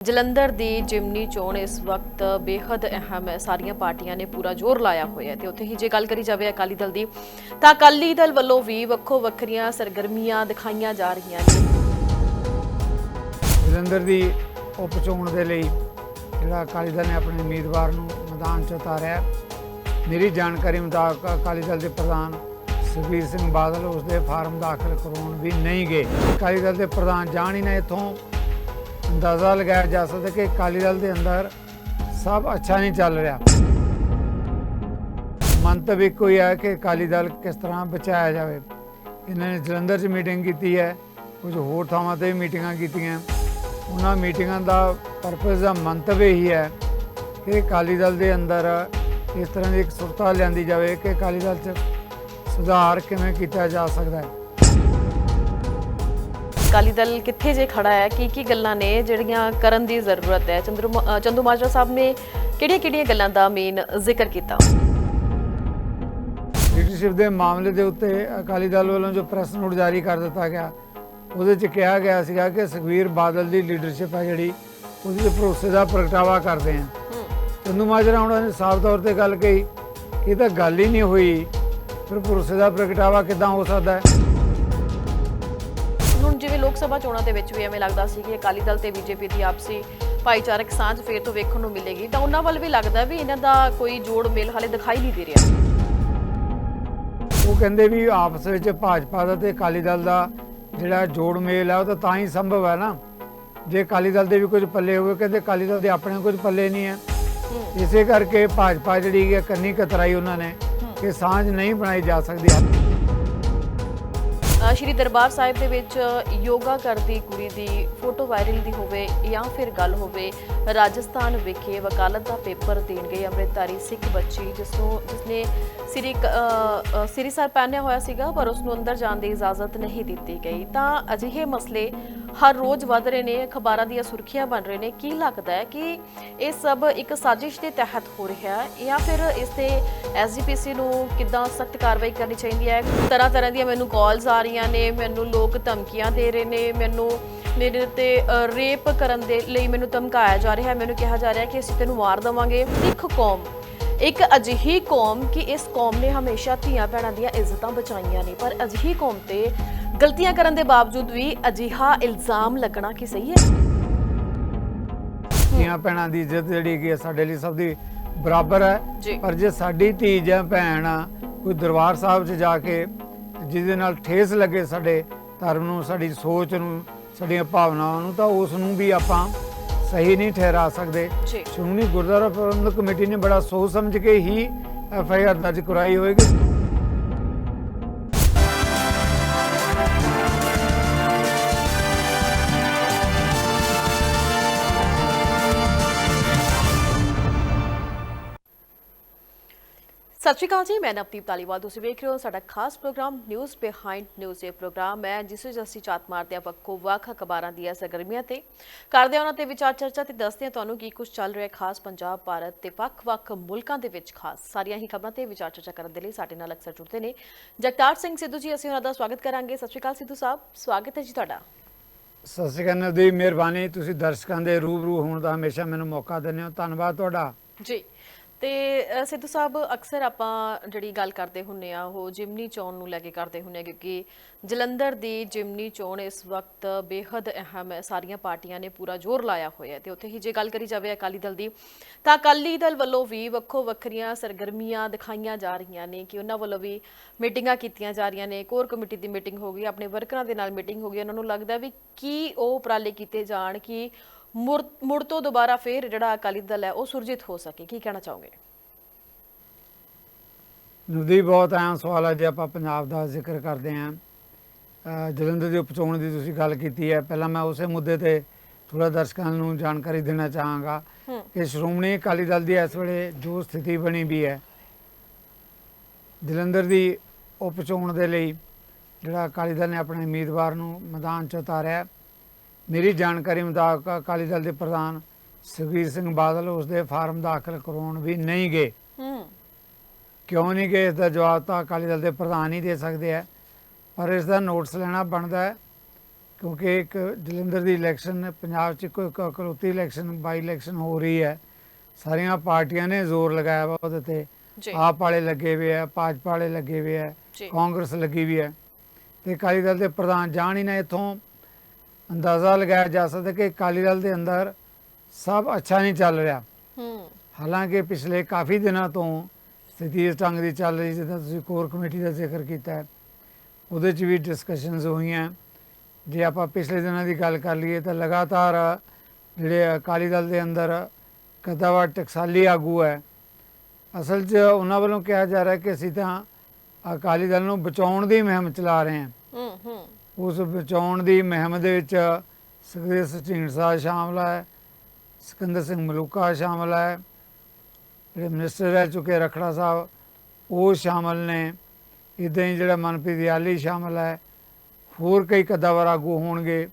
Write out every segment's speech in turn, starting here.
ਜਲੰਧਰ ਦੀ ਜਿਮਨੀ ਚੋਣ ਇਸ ਵਕਤ ਬੇहद ਅਹਿਮ ਹੈ। ਸਾਰੀਆਂ ਪਾਰਟੀਆਂ ਨੇ ਪੂਰਾ ਜ਼ੋਰ ਲਾਇਆ ਹੋਇਆ ਹੈ ਤੇ ਉੱਥੇ ਹੀ ਜੇ ਗੱਲ ਕਰੀ ਜਾਵੇ ਅਕਾਲੀ ਦਲ ਦੀ, ਤਾਂ ਅਕਾਲੀ ਦਲ ਵੱਲੋਂ ਵੀ ਵੱਖੋ ਵੱਖਰੀਆਂ ਸਰਗਰਮੀਆਂ ਦਿਖਾਈਆਂ ਜਾ ਰਹੀਆਂ ਨੇ। ਜਲੰਧਰ ਦੀ ਉਪ ਚੋਣ ਦੇ ਲਈ ਜਿਹੜਾ ਅਕਾਲੀ ਦਲ ਨੇ ਆਪਣੇ ਉਮੀਦਵਾਰ ਨੂੰ ਮੈਦਾਨ 'ਚ ਉਤਾਰਿਆ ਮੇਰੀ ਜਾਣਕਾਰੀ ਮੁਤਾਬਕ ਅਕਾਲੀ ਦਲ ਦੇ ਪ੍ਰਧਾਨ ਸੁਖਬੀਰ ਸਿੰਘ ਬਾਦਲ ਉਸ ਦੇ ਫਾਰਮ ਦਾਖਲ ਕਰਾਉਣ ਵੀ ਨਹੀਂ ਗਏ। ਅਕਾਲੀ ਦਲ ਦੇ ਪ੍ਰਧਾਨ ਜਾਣ ਹੀ ਨਾ ਇੱਥੋਂ। ਅੰਦਾਜ਼ਾ ਲਗਾਇਆ ਜਾ ਸਕਦਾ ਕਿ ਅਕਾਲੀ ਦਲ ਦੇ ਅੰਦਰ ਸਭ ਅੱਛਾ ਨਹੀਂ ਚੱਲ ਰਿਹਾ। ਮੰਤਵ ਇੱਕੋ ਹੀ ਹੈ ਕਿ ਅਕਾਲੀ ਦਲ ਕਿਸ ਤਰ੍ਹਾਂ ਬਚਾਇਆ ਜਾਵੇ। ਇਹਨਾਂ ਨੇ ਜਲੰਧਰ 'ਚ ਮੀਟਿੰਗ ਕੀਤੀ ਹੈ, ਕੁਝ ਹੋਰ ਥਾਵਾਂ ਤੇ ਵੀ ਮੀਟਿੰਗਾਂ ਕੀਤੀਆਂ। ਉਹਨਾਂ ਮੀਟਿੰਗਾਂ ਦਾ ਪਰਪਸ ਦਾ ਮੰਤਵ ਇਹੀ ਹੈ ਕਿ ਅਕਾਲੀ ਦਲ ਦੇ ਅੰਦਰ ਇਸ ਤਰ੍ਹਾਂ ਦੀ ਇੱਕ ਸੁਰਤਾ ਲਿਆਂਦੀ ਜਾਵੇ ਕਿ ਅਕਾਲੀ ਦਲ 'ਚ ਸੁਧਾਰ ਕਿਵੇਂ ਕੀਤਾ ਜਾ ਸਕਦਾ ਹੈ। ਅਕਾਲੀ ਦਲ ਕਿੱਥੇ ਜੇ ਖੜਾ ਹੈ? ਕੀ ਕੀ ਗੱਲਾਂ ਨੇ ਜਿਹੜੀਆਂ ਕਰਨ ਦੀ ਜ਼ਰੂਰਤ ਹੈ? ਚੰਦਰੂ ਚੰਦੂ ਮਾਜਰਾ ਸਾਹਿਬ ਨੇ ਕਿਹੜੀਆਂ-ਕਿਹੜੀਆਂ ਗੱਲਾਂ ਦਾ ਮੇਨ ਜ਼ਿਕਰ ਕੀਤਾ? ਲੀਡਰਸ਼ਿਪ ਦੇ ਮਾਮਲੇ ਦੇ ਉੱਤੇ ਅਕਾਲੀ ਦਲ ਵੱਲੋਂ ਜੋ ਪ੍ਰੈਸ ਨੋਟ ਜਾਰੀ ਕਰ ਦਿੱਤਾ ਗਿਆ ਉਹਦੇ 'ਚ ਕਿਹਾ ਗਿਆ ਸੀਗਾ ਕਿ ਸੁਖਬੀਰ ਬਾਦਲ ਦੀ ਲੀਡਰਸ਼ਿਪ ਹੈ ਜਿਹੜੀ ਉਹਦੇ ਭਰੋਸੇ ਦਾ ਪ੍ਰਗਟਾਵਾ ਕਰਦੇ ਹਾਂ। ਚੰਦੂ ਮਾਜਰਾ ਉਹਨਾਂ ਨੇ ਸਾਫ਼ ਤੌਰ ਤੇ ਗੱਲ ਕਹੀ ਕਿ ਇਹ ਤਾਂ ਗੱਲ ਹੀ ਨਹੀਂ ਹੋਈ ਫਿਰ ਭਰੋਸੇ ਦਾ ਪ੍ਰਗਟਾਵਾ ਕਿਦਾਂ ਹੋ ਸਕਦਾ ਹੈ? ਲੋਕ ਸਭਾ ਚੋਣਾਂ ਦੇ ਵਿੱਚ ਵੀ ਐਵੇਂ ਲੱਗਦਾ ਸੀ ਕਿ ਅਕਾਲੀ ਦਲ ਤੇ ਬੀਜੇਪੀ ਦੀ ਆਪਸੀ ਭਾਈਚਾਰਕ ਸਾਂਝ ਫੇਰ ਤੋਂ ਵੇਖਣ ਨੂੰ ਮਿਲੇਗੀ। ਤਾਂ ਉਹਨਾਂ ਵੱਲ ਵੀ ਲੱਗਦਾ ਵੀ ਇਹਨਾਂ ਦਾ ਕੋਈ ਜੋੜ ਮੇਲ ਹਾਲੇ ਦਿਖਾਈ ਨਹੀਂ ਦੇ ਰਿਹਾ। ਉਹ ਕਹਿੰਦੇ ਵੀ ਆਪਸ ਵਿੱਚ ਭਾਜਪਾ ਦਾ ਤੇ ਅਕਾਲੀ ਦਲ ਦਾ ਜਿਹੜਾ ਜੋੜ ਮੇਲ ਹੈ ਉਹ ਤਾਂ ਤਾਂ ਹੀ ਸੰਭਵ ਹੈ ਨਾ। ਜੇ ਅਕਾਲੀ ਦਲ ਦੇ ਵੀ ਕੁਝ ਪੱਲੇ ਹੋਵੇ ਕਹਿੰਦੇ ਅਕਾਲੀ ਦਲ ਦੇ ਆਪਣੇ ਕੁਝ ਪੱਲੇ ਨਹੀਂ ਹੈ। ਇਸੇ ਕਰਕੇ ਭਾਜਪਾ ਜਿਹੜੀ ਹੈ ਕੰਨੀ ਕਤਰਾਈ ਉਹਨਾਂ ਨੇ ਕਿ ਸਾਂਝ ਨਹੀਂ ਬਣਾਈ ਜਾ ਸਕਦੀ। ਸ਼੍ਰੀ ਦਰਬਾਰ ਸਾਹਿਬ ਦੇ ਵਿੱਚ ਯੋਗਾ ਕਰਦੀ ਕੁੜੀ ਦੀ ਫੋਟੋ ਵਾਇਰਲ ਦੀ ਹੋਵੇ ਜਾਂ ਫਿਰ ਗੱਲ ਹੋਵੇ, ਰਾਜਸਥਾਨ ਵਿਖੇ ਵਕਾਲਤ ਦਾ ਪੇਪਰ ਦੇਣ ਗਈ ਅੰਮ੍ਰਿਤਧਾਰੀ ਸਿੱਖ ਬੱਚੀ ਜਿਸ ਨੂੰ ਜਿਸਨੇ ਸ੍ਰੀ ਸ੍ਰੀ ਸਾਹਿਬ ਪਹਿਨਿਆ ਹੋਇਆ ਸੀਗਾ, ਪਰ ਉਸ ਨੂੰ ਅੰਦਰ ਜਾਣ ਦੀ ਇਜਾਜ਼ਤ ਨਹੀਂ ਦਿੱਤੀ ਗਈ। ਤਾਂ ਅਜਿਹੇ ਮਸਲੇ ਹਰ ਰੋਜ਼ ਵਧ ਰਹੇ ਨੇ, ਅਖਬਾਰਾਂ ਦੀਆਂ ਸੁਰਖੀਆਂ ਬਣ ਰਹੇ ਨੇ। ਕੀ ਲੱਗਦਾ ਹੈ ਕਿ ਇਹ ਸਭ ਇੱਕ ਸਾਜ਼ਿਸ਼ ਦੇ ਤਹਿਤ ਹੋ ਰਿਹਾ ਹੈ ਜਾਂ ਫਿਰ ਇਸ ਤੇ ਐਸਜੀਪੀਸੀ ਨੂੰ ਕਿੱਦਾਂ ਸਖਤ ਕਾਰਵਾਈ ਕਰਨੀ ਚਾਹੀਦੀ ਹੈ? ਤਰ੍ਹਾਂ ਤਰ੍ਹਾਂ ਦੀਆਂ ਮੈਨੂੰ ਕਾਲਸ ਆ ਰਹੀਆਂ ਨੇ, ਮੈਨੂੰ ਲੋਕ ਧਮਕੀਆਂ ਦੇ ਰਹੇ ਨੇ, ਮੈਨੂੰ ਮੇਰੇ ਤੇ ਰੇਪ ਕਰਨ ਦੇ ਲਈ ਮੈਨੂੰ ਧਮਕਾਇਆ ਜਾ ਰਿਹਾ ਹੈ, ਮੈਨੂੰ ਕਿਹਾ ਜਾ ਰਿਹਾ ਕਿ ਅਸੀਂ ਤੈਨੂੰ ਮਾਰ ਦੇਵਾਂਗੇ। ਸਿੱਖ ਕੌਮ ਇੱਕ ਅਜਿਹੀ ਕੌਮ ਕਿ ਇਸ ਕੌਮ ਨੇ ਹਮੇਸ਼ਾ ਧੀਆਂ ਭੈਣਾਂ ਦੀਆਂ ਇੱਜ਼ਤਾਂ ਬਚਾਈਆਂ ਨੇ ਪਰ ਅਜਿਹੀ ਕੌਮ ਤੇ ਗਲਤੀਆਂ ਕਰਨ ਦੇ ਬਾਵਜੂਦ ਵੀ ਅਜਿਹਾ ਇਲਜ਼ਾਮ ਲੱਗਣਾ ਕਿ ਸਹੀ ਹੈ ਧੀਆਂ ਭੈਣਾਂ ਦੀ ਇੱਜ਼ਤ ਜਿਹੜੀ ਹੈ ਸਾਡੇ ਲਈ ਸਭ ਦੀ ਬਰਾਬਰ ਜੀ। ਹੈ ਪਰ ਜੇ ਸਾਡੀ ਧੀ ਜਾਂ ਭੈਣ ਕੋਈ ਦਰਬਾਰ ਸਾਹਿਬ 'ਚ ਜਾ ਕੇ ਜਿਹਦੇ ਨਾਲ ਠੇਸ ਲੱਗੇ ਸਾਡੇ ਧਰਮ ਨੂੰ ਸਾਡੀ ਸੋਚ ਨੂੰ ਸਾਡੀਆਂ ਭਾਵਨਾਵਾਂ ਨੂੰ ਤਾਂ ਉਸ ਨੂੰ ਵੀ ਆਪਾਂ ਸਹੀ ਨਹੀਂ ਠਹਿਰਾ ਸਕਦੇ। ਸ਼੍ਰੋਮਣੀ ਗੁਰਦੁਆਰਾ ਪ੍ਰਬੰਧਕ ਕਮੇਟੀ ਨੇ ਬੜਾ ਸੋਚ ਸਮਝ ਕੇ ਹੀ ਐਫ ਆਈ ਆਰ ਦਰਜ ਕਰਾਈ ਹੋਏਗੀ। ਸਤਿ ਸ਼੍ਰੀ ਅਕਾਲ ਜੀ ਮੈਂ ਨਵਦੀਪ ਤਾਲੀਵਾਲ ਤੁਸੀਂ ਵੇਖ ਰਹੇ ਹੋ ਸਾਡਾ ਖਾਸ ਪ੍ਰੋਗਰਾਮ ਨਿਊਜ਼ ਬਿਹਾਈਂਡ ਨਿਊਜ਼ ਇਹ ਪ੍ਰੋਗਰਾਮ। ਹੈ ਜਿਸ ਵਿੱਚ ਅਸੀਂ ਚਾਤ ਮਾਰਦੇ ਹਾਂ ਵੱਖੋ ਵੱਖ ਅਖਬਾਰਾਂ ਦੀਆਂ ਸਰਗਰਮੀਆਂ ਤੇ ਕਰਦੇ ਹਾਂ ਉਹਨਾਂ ਤੇ ਵਿਚਾਰ ਚਰਚਾ ਤੇ ਦੱਸਦੇ ਹਾਂ ਤੁਹਾਨੂੰ ਕੀ ਕੁਝ ਚੱਲ ਰਿਹਾ ਖਾਸ ਪੰਜਾਬ ਭਾਰਤ ਤੇ ਵੱਖ-ਵੱਖ ਮੁਲਕਾਂ ਦੇ ਵਿੱਚ ਖਾਸ। ਸਾਰੀਆਂ ਹੀ ਖਬਰਾਂ ਤੇ ਵਿਚਾਰ ਚਰਚਾ ਕਰਨ ਦੇ ਲਈ ਸਾਡੇ ਨਾਲ ਅਕਸਰ ਜੁੜਦੇ ਨੇ ਜਗਤਾਰ ਸਿੰਘ ਸਿੱਧੂ ਜੀ। ਅਸੀਂ ਉਹਨਾਂ ਦਾ ਸਵਾਗਤ ਕਰਾਂਗੇ। ਸਤਿ ਸ਼੍ਰੀ ਅਕਾਲ ਸਿੱਧੂ ਸਾਹਿਬ ਸਵਾਗਤ ਹੈ ਜੀ ਤੁਹਾਡਾ। ਸਤਿ ਸ਼੍ਰੀ ਅਕਾਲ ਨਦੀ ਮਿਹਰਬਾਨੀ। ਤੁਸੀਂ ਦਰਸ਼ਕਾਂ ਦੇ ਰੂਬਰੂ ਹੋਣ ਦਾ ਹਮੇਸ਼ਾ ਮੈਨੂੰ ਮੌਕਾ ਦਿੰਦੇ ਹੋ। ਧੰਨਵਾਦ ਤੁਹਾਡਾ। ਜੀ। ਤੇ ਸਿੱਧੂ ਸਾਹਿਬ, ਅਕਸਰ ਆਪਾਂ ਜਿਹੜੀ ਗੱਲ ਕਰਦੇ ਹੁੰਨੇ ਆ, ਉਹ ਜਿਮਨੀ ਚੋਣ ਨੂੰ ਲੈ ਕੇ ਕਰਦੇ ਹੁੰਨੇ ਆ, ਕਿਉਂਕਿ ਜਲੰਧਰ ਦੀ ਜਿਮਨੀ ਚੋਣ ਇਸ ਵਕਤ ਬੇहद ਅਹਿਮ ਹੈ ਸਾਰੀਆਂ ਪਾਰਟੀਆਂ ਨੇ ਪੂਰਾ ਜ਼ੋਰ ਲਾਇਆ ਹੋਇਆ ਹੈ ਤੇ ਉੱਥੇ ਹੀ ਜੇ ਗੱਲ ਕਰੀ ਜਾਵੇ ਅਕਾਲੀ ਦਲ ਦੀ, ਤਾਂ ਅਕਾਲੀ ਦਲ ਵੱਲੋਂ ਵੀ ਵੱਖੋ ਵੱਖਰੀਆਂ ਸਰਗਰਮੀਆਂ ਦਿਖਾਈਆਂ ਜਾ ਰਹੀਆਂ ਨੇ ਕਿ ਉਹਨਾਂ ਵੱਲੋਂ ਵੀ ਮੀਟਿੰਗਾਂ ਕੀਤੀਆਂ ਜਾ ਰਹੀਆਂ ਨੇ। ਕੋਰ ਕਮੇਟੀ ਦੀ ਮੀਟਿੰਗ ਹੋ ਗਈ, ਆਪਣੇ ਵਰਕਰਾਂ ਦੇ ਨਾਲ ਮੀਟਿੰਗ ਹੋ ਗਈ। ਉਹਨਾਂ ਨੂੰ ਲੱਗਦਾ ਵੀ ਕੀ ਉਹ ਉਪਰਾਲੇ ਕੀਤੇ ਜਾਣ, ਕਿ ਮੁੜ ਤੋਂ ਦੁਬਾਰਾ ਫੇਰ ਜਿਹੜਾ ਅਕਾਲੀ ਦਲ ਹੈ ਉਹ ਸੁਰਜੀਤ ਹੋ ਸਕੇ ਕੀ ਕਹਿਣਾ ਚਾਹੋਗੇ? ਨਵਦੀਪ ਬਹੁਤ ਅਹਿਮ ਸਵਾਲ ਹੈ ਜੇ ਆਪਾਂ ਪੰਜਾਬ ਦਾ ਜ਼ਿਕਰ ਕਰਦੇ ਅਹ ਜਲੰਧਰ ਦੀ ਉਪਚੋਣ ਦੀ ਤੁਸੀਂ ਗੱਲ ਕੀਤੀ ਹੈ। ਪਹਿਲਾਂ ਮੈਂ ਉਸੇ ਮੁੱਦੇ ਤੇ ਥੋੜਾ ਦਰਸ਼ਕਾਂ ਨੂੰ ਜਾਣਕਾਰੀ ਦੇਣਾ ਚਾਹਾਂਗਾ ਕਿ ਸ਼੍ਰੋਮਣੀ ਅਕਾਲੀ ਦਲ ਦੀ ਇਸ ਵੇਲੇ ਜੋ ਸਥਿਤੀ ਬਣੀ ਵੀ ਹੈ ਜਲੰਧਰ ਦੀ ਉਪਚੋਣ ਦੇ ਲਈ ਜਿਹੜਾ ਅਕਾਲੀ ਦਲ ਨੇ ਆਪਣੇ ਉਮੀਦਵਾਰ ਨੂੰ ਮੈਦਾਨ 'ਚ ਉਤਾਰਿਆ। ਮੇਰੀ ਜਾਣਕਾਰੀ ਮੁਤਾਬਕ ਅਕਾਲੀ ਦਲ ਦੇ ਪ੍ਰਧਾਨ ਸੁਖਬੀਰ ਸਿੰਘ ਬਾਦਲ ਉਸ ਦੇ ਫਾਰਮ ਦਾਖਲ ਕਰਵਾਉਣ ਵੀ ਨਹੀਂ ਗਏ। ਹੂੰ। ਕਿਉਂ ਨਹੀਂ ਗਏ? ਇਸ ਦਾ ਜਵਾਬ ਤਾਂ ਅਕਾਲੀ ਦਲ ਦੇ ਪ੍ਰਧਾਨ ਹੀ ਦੇ ਸਕਦੇ ਆ। ਪਰ ਇਸ ਦਾ ਨੋਟਿਸ ਲੈਣਾ ਬਣਦਾ ਹੈ ਕਿਉਂਕਿ ਇੱਕ ਜਲੰਧਰ ਦੀ ਇਲੈਕਸ਼ਨ ਪੰਜਾਬ 'ਚ ਕੋਈ ਇਕਲੌਤੀ ਇਲੈਕਸ਼ਨ ਬਾਈ ਇਲੈਕਸ਼ਨ ਹੋ ਰਹੀ ਹੈ। ਸਾਰੀਆਂ ਪਾਰਟੀਆਂ ਨੇ ਜ਼ੋਰ ਲਗਾਇਆ ਵਾ ਉਹਦੇ ਤੇ। ਆਪ ਵਾਲੇ ਲੱਗੇ ਹੋਏ ਆ ਭਾਜਪਾ ਵਾਲੇ ਲੱਗੇ ਹੋਏ ਆ ਕਾਂਗਰਸ ਲੱਗੀ ਵੀ ਹੈ। ਤੇ ਅਕਾਲੀ ਦਲ ਦੇ ਪ੍ਰਧਾਨ ਜਾਣ ਹੀ ਨਾ ਇਥੋਂ। ਅੰਦਾਜ਼ਾ ਲਗਾਇਆ ਜਾ ਸਕਦਾ ਕਿ ਅਕਾਲੀ ਦਲ ਦੇ ਅੰਦਰ ਸਭ ਅੱਛਾ ਨਹੀਂ ਚੱਲ ਰਿਹਾ। ਹੂੰ। ਹਾਲਾਂਕਿ ਪਿਛਲੇ ਕਾਫੀ ਦਿਨਾਂ ਤੋਂ ਸਥਿਤੀ ਇਸ ਢੰਗ ਦੀ ਚੱਲ ਰਹੀ ਜਿੱਦਾਂ ਤੁਸੀਂ ਕੋਰ ਕਮੇਟੀ ਦਾ ਜ਼ਿਕਰ ਕੀਤਾ ਹੈ। ਉਹਦੇ 'ਚ ਵੀ ਡਿਸਕਸ਼ਨਸ ਹੋਈਆਂ। ਜੇ ਆਪਾਂ ਪਿਛਲੇ ਦਿਨਾਂ ਦੀ ਗੱਲ ਕਰ ਲਈਏ ਤਾਂ ਲਗਾਤਾਰ ਜਿਹੜੇ ਅਕਾਲੀ ਦਲ ਦੇ ਅੰਦਰ ਕਦਾਵਾ ਟਕਸਾਲੀ ਆਗੂ ਹੈ। ਅਸਲ 'ਚ ਉਹਨਾਂ ਵੱਲੋਂ ਕਿਹਾ ਜਾ ਰਿਹਾ ਕਿ ਅਸੀਂ ਤਾਂ ਅਕਾਲੀ ਦਲ ਨੂੰ ਬਚਾਉਣ ਦੀ ਮੁਹਿੰਮ ਚਲਾ ਰਹੇ ਹਾਂ। ਹੂੰ ਹੂੰ। ਉਸ ਬਚਾਉਣ ਦੀ ਮੁਹਿੰਮ ਦੇ ਵਿੱਚ ਸੁਖਦੇਵ ਸਿੰਘ ਢੀਂਡਸਾ ਸ਼ਾਮਲ ਹੈ, ਸਿਕੰਦਰ ਸਿੰਘ ਮਲੂਕਾ ਸ਼ਾਮਲ ਹੈ, ਜਿਹੜੇ ਮਿਨਿਸਟਰ ਰਹਿ ਚੁੱਕੇ ਰਖੜਾ ਸਾਹਿਬ, ਉਹ ਸ਼ਾਮਲ ਨੇ। ਇਦਾਂ ਹੀ ਜਿਹੜਾ ਮਨਪ੍ਰੀਤ ਦਿਆਲੀ ਸ਼ਾਮਲ ਹੈ, ਹੋਰ ਕਈ ਕਦਾਵਰ ਆਗੂ ਹੋਣਗੇ।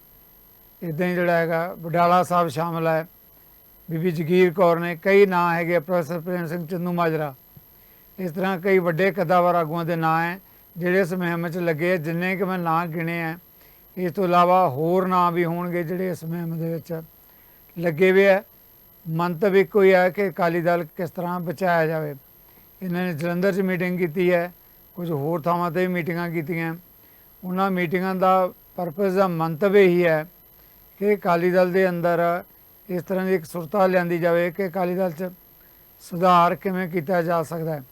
ਇਦਾਂ ਹੀ ਜਿਹੜਾ ਹੈਗਾ ਬਡਾਲਾ ਸਾਹਿਬ ਸ਼ਾਮਲ ਹੈ, ਬੀਬੀ ਜਗੀਰ ਕੌਰ ਨੇ। ਕਈ ਨਾਂ ਹੈਗੇ ਪ੍ਰੋਫੈਸਰ ਪ੍ਰੇਮ ਸਿੰਘ ਚੰਦੂ ਮਾਜਰਾ। ਇਸ ਤਰ੍ਹਾਂ ਕਈ ਵੱਡੇ ਕਦਾਵਰ ਆਗੂਆਂ ਦੇ ਨਾਂ ਹੈ। ਜਿਹੜੇ ਇਸ ਮੁਹਿੰਮ 'ਚ ਲੱਗੇ ਆ, ਜਿੰਨੇ ਕਿ ਮੈਂ ਨਾਂ ਗਿਣੇ ਆ ਇਸ ਤੋਂ ਇਲਾਵਾ ਹੋਰ ਨਾਂ ਵੀ ਹੋਣਗੇ ਜਿਹੜੇ ਇਸ ਮੁਹਿੰਮ ਦੇ ਵਿੱਚ ਲੱਗੇ ਹੋਏ ਆ। ਮੰਤਵ ਇੱਕੋ ਹੀ ਹੈ ਕਿ ਅਕਾਲੀ ਦਲ ਕਿਸ ਤਰ੍ਹਾਂ ਬਚਾਇਆ ਜਾਵੇ। ਇਹਨਾਂ ਨੇ ਜਲੰਧਰ 'ਚ ਮੀਟਿੰਗ ਕੀਤੀ ਹੈ ਕੁਝ ਹੋਰ ਥਾਵਾਂ ਤੇ ਵੀ ਮੀਟਿੰਗਾਂ ਕੀਤੀਆਂ। ਉਹਨਾਂ ਮੀਟਿੰਗਾਂ ਦਾ ਪਰਪਸ ਦਾ ਮੰਤਵ ਇਹੀ ਹੈ ਕਿ ਅਕਾਲੀ ਦਲ ਦੇ ਅੰਦਰ ਇਸ ਤਰ੍ਹਾਂ ਦੀ ਇੱਕ ਸੁਰਤਾ ਲਿਆਂਦੀ ਜਾਵੇ ਕਿ ਅਕਾਲੀ ਦਲ 'ਚ ਸੁਧਾਰ ਕਿਵੇਂ ਕੀਤਾ ਜਾ ਸਕਦਾ ਹੈ।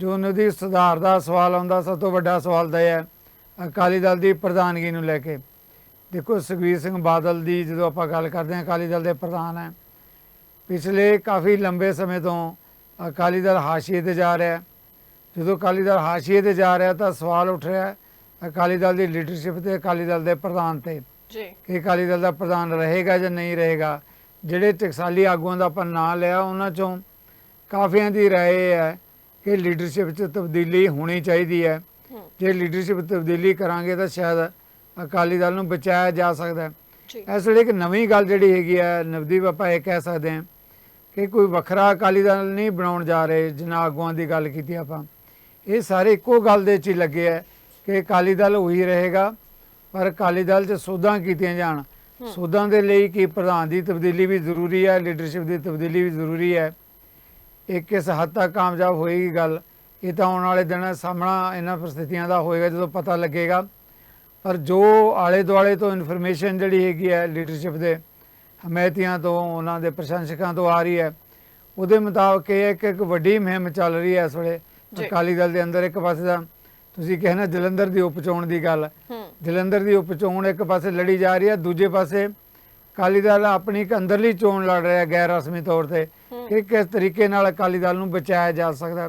ਜੋ ਉਹਨਾਂ ਦੀ ਸੁਧਾਰ ਦਾ ਸਵਾਲ ਆਉਂਦਾ ਸਭ ਤੋਂ ਵੱਡਾ ਸਵਾਲ ਇਹ ਹੈ ਅਕਾਲੀ ਦਲ ਦੀ ਪ੍ਰਧਾਨਗੀ ਨੂੰ ਲੈ ਕੇ। ਦੇਖੋ ਸੁਖਬੀਰ ਸਿੰਘ ਬਾਦਲ ਦੀ ਜਦੋਂ ਆਪਾਂ ਗੱਲ ਕਰਦੇ ਹਾਂ ਅਕਾਲੀ ਦਲ ਦੇ ਪ੍ਰਧਾਨ ਹੈ। ਪਿਛਲੇ ਕਾਫੀ ਲੰਬੇ ਸਮੇਂ ਤੋਂ ਅਕਾਲੀ ਦਲ ਹਾਸ਼ੀਏ ਤੇ ਜਾ ਰਿਹਾ ਜਦੋਂ ਅਕਾਲੀ ਦਲ ਹਾਸ਼ੀਏ ਤੇ ਜਾ ਰਿਹਾ ਤਾਂ ਸਵਾਲ ਉੱਠ ਰਿਹਾ ਹੈ ਅਕਾਲੀ ਦਲ ਦੀ ਲੀਡਰਸ਼ਿਪ ਤੇ ਅਕਾਲੀ ਦਲ ਦੇ ਪ੍ਰਧਾਨ ਤੇ ਜੀ। ਕਿ ਅਕਾਲੀ ਦਲ ਦਾ ਪ੍ਰਧਾਨ ਰਹੇਗਾ ਜਾਂ ਨਹੀਂ ਰਹੇਗਾ। ਜਿਹੜੇ ਟਕਸਾਲੀ ਆਗੂਆਂ ਦਾ ਆਪਾਂ ਨਾਂ ਲਿਆ ਉਹਨਾਂ ਚੋਂ ਕਾਫੀਆਂ ਦੀ ਰਾਏ ਹੈ ਕਿ ਲੀਡਰਸ਼ਿਪ 'ਚ ਤਬਦੀਲੀ ਹੋਣੀ ਚਾਹੀਦੀ ਹੈ। ਜੇ ਲੀਡਰਸ਼ਿਪ ਤਬਦੀਲੀ ਕਰਾਂਗੇ ਤਾਂ ਸ਼ਾਇਦ ਅਕਾਲੀ ਦਲ ਨੂੰ ਬਚਾਇਆ ਜਾ ਸਕਦਾ ਹੈ। ਇਸ ਵੇਲੇ ਇੱਕ ਨਵੀਂ ਗੱਲ ਜਿਹੜੀ ਹੈਗੀ ਹੈ ਨਵਦੀਪ ਆਪਾਂ ਇਹ ਕਹਿ ਸਕਦੇ ਹਾਂ ਕਿ ਕੋਈ ਵੱਖਰਾ ਅਕਾਲੀ ਦਲ ਨਹੀਂ ਬਣਾਉਣ ਜਾ ਰਹੇ ਜਿਨ੍ਹਾਂ ਆਗੂਆਂ ਦੀ ਗੱਲ ਕੀਤੀ ਆਪਾਂ। ਇਹ ਸਾਰੇ ਇੱਕੋ ਗੱਲ ਦੇ 'ਚ ਹੀ ਲੱਗੇ ਹੈ ਕਿ ਅਕਾਲੀ ਦਲ ਉਹੀ ਰਹੇਗਾ ਪਰ ਅਕਾਲੀ ਦਲ 'ਚ ਸੋਧਾਂ ਕੀਤੀਆਂ ਜਾਣ। ਸੋਧਾਂ ਦੇ ਲਈ ਕੀ ਪ੍ਰਧਾਨ ਦੀ ਤਬਦੀਲੀ ਵੀ ਜ਼ਰੂਰੀ ਹੈ ਲੀਡਰਸ਼ਿਪ ਦੀ ਤਬਦੀਲੀ ਵੀ ਜ਼ਰੂਰੀ ਹੈ। ਇਹ ਕਿਸ ਹੱਦ ਤੱਕ ਕਾਮਯਾਬ ਹੋਏਗੀ ਗੱਲ। ਇਹ ਤਾਂ ਆਉਣ ਵਾਲੇ ਦਿਨਾਂ ਸਾਹਮਣਾ ਇਹਨਾਂ ਪ੍ਰਸਥਿਤੀਆਂ ਦਾ ਹੋਏਗਾ ਜਦੋਂ ਪਤਾ ਲੱਗੇਗਾ। ਪਰ ਜੋ ਆਲੇ ਦੁਆਲੇ ਤੋਂ ਇਨਫੋਰਮੇਸ਼ਨ ਜਿਹੜੀ ਹੈਗੀ ਹੈ ਲੀਡਰਸ਼ਿਪ ਦੇ ਹਮਾਇਤੀਆਂ ਤੋਂ ਉਹਨਾਂ ਦੇ ਪ੍ਰਸ਼ੰਸਕਾਂ ਤੋਂ ਆ ਰਹੀ ਹੈ। ਉਹਦੇ ਮੁਤਾਬਕ ਇਹ ਹੈ ਕਿ ਇੱਕ ਵੱਡੀ ਮੁਹਿੰਮ ਚੱਲ ਰਹੀ ਹੈ ਇਸ ਵੇਲੇ। ਅਕਾਲੀ ਦਲ ਦੇ ਅੰਦਰ ਇੱਕ ਪਾਸੇ ਦਾ ਤੁਸੀਂ ਕਹਿਣਾ ਜਲੰਧਰ ਦੀ ਉਪਚੋਣ ਦੀ ਗੱਲ। ਜਲੰਧਰ ਦੀ ਉਪਚੋਣ ਇੱਕ ਪਾਸੇ ਲੜੀ ਜਾ ਰਹੀ ਹੈ ਦੂਜੇ ਪਾਸੇ ਅਕਾਲੀ ਦਲ ਆਪਣੀ ਇੱਕ ਅੰਦਰਲੀ ਚੋਣ ਲੜ ਰਿਹਾ ਗੈਰ ਰਸਮੀ ਤੌਰ ਤੇ। ਕਿ ਕਿਸ ਤਰੀਕੇ ਨਾਲ ਅਕਾਲੀ ਦਲ ਨੂੰ ਬਚਾਇਆ ਜਾ ਸਕਦਾ।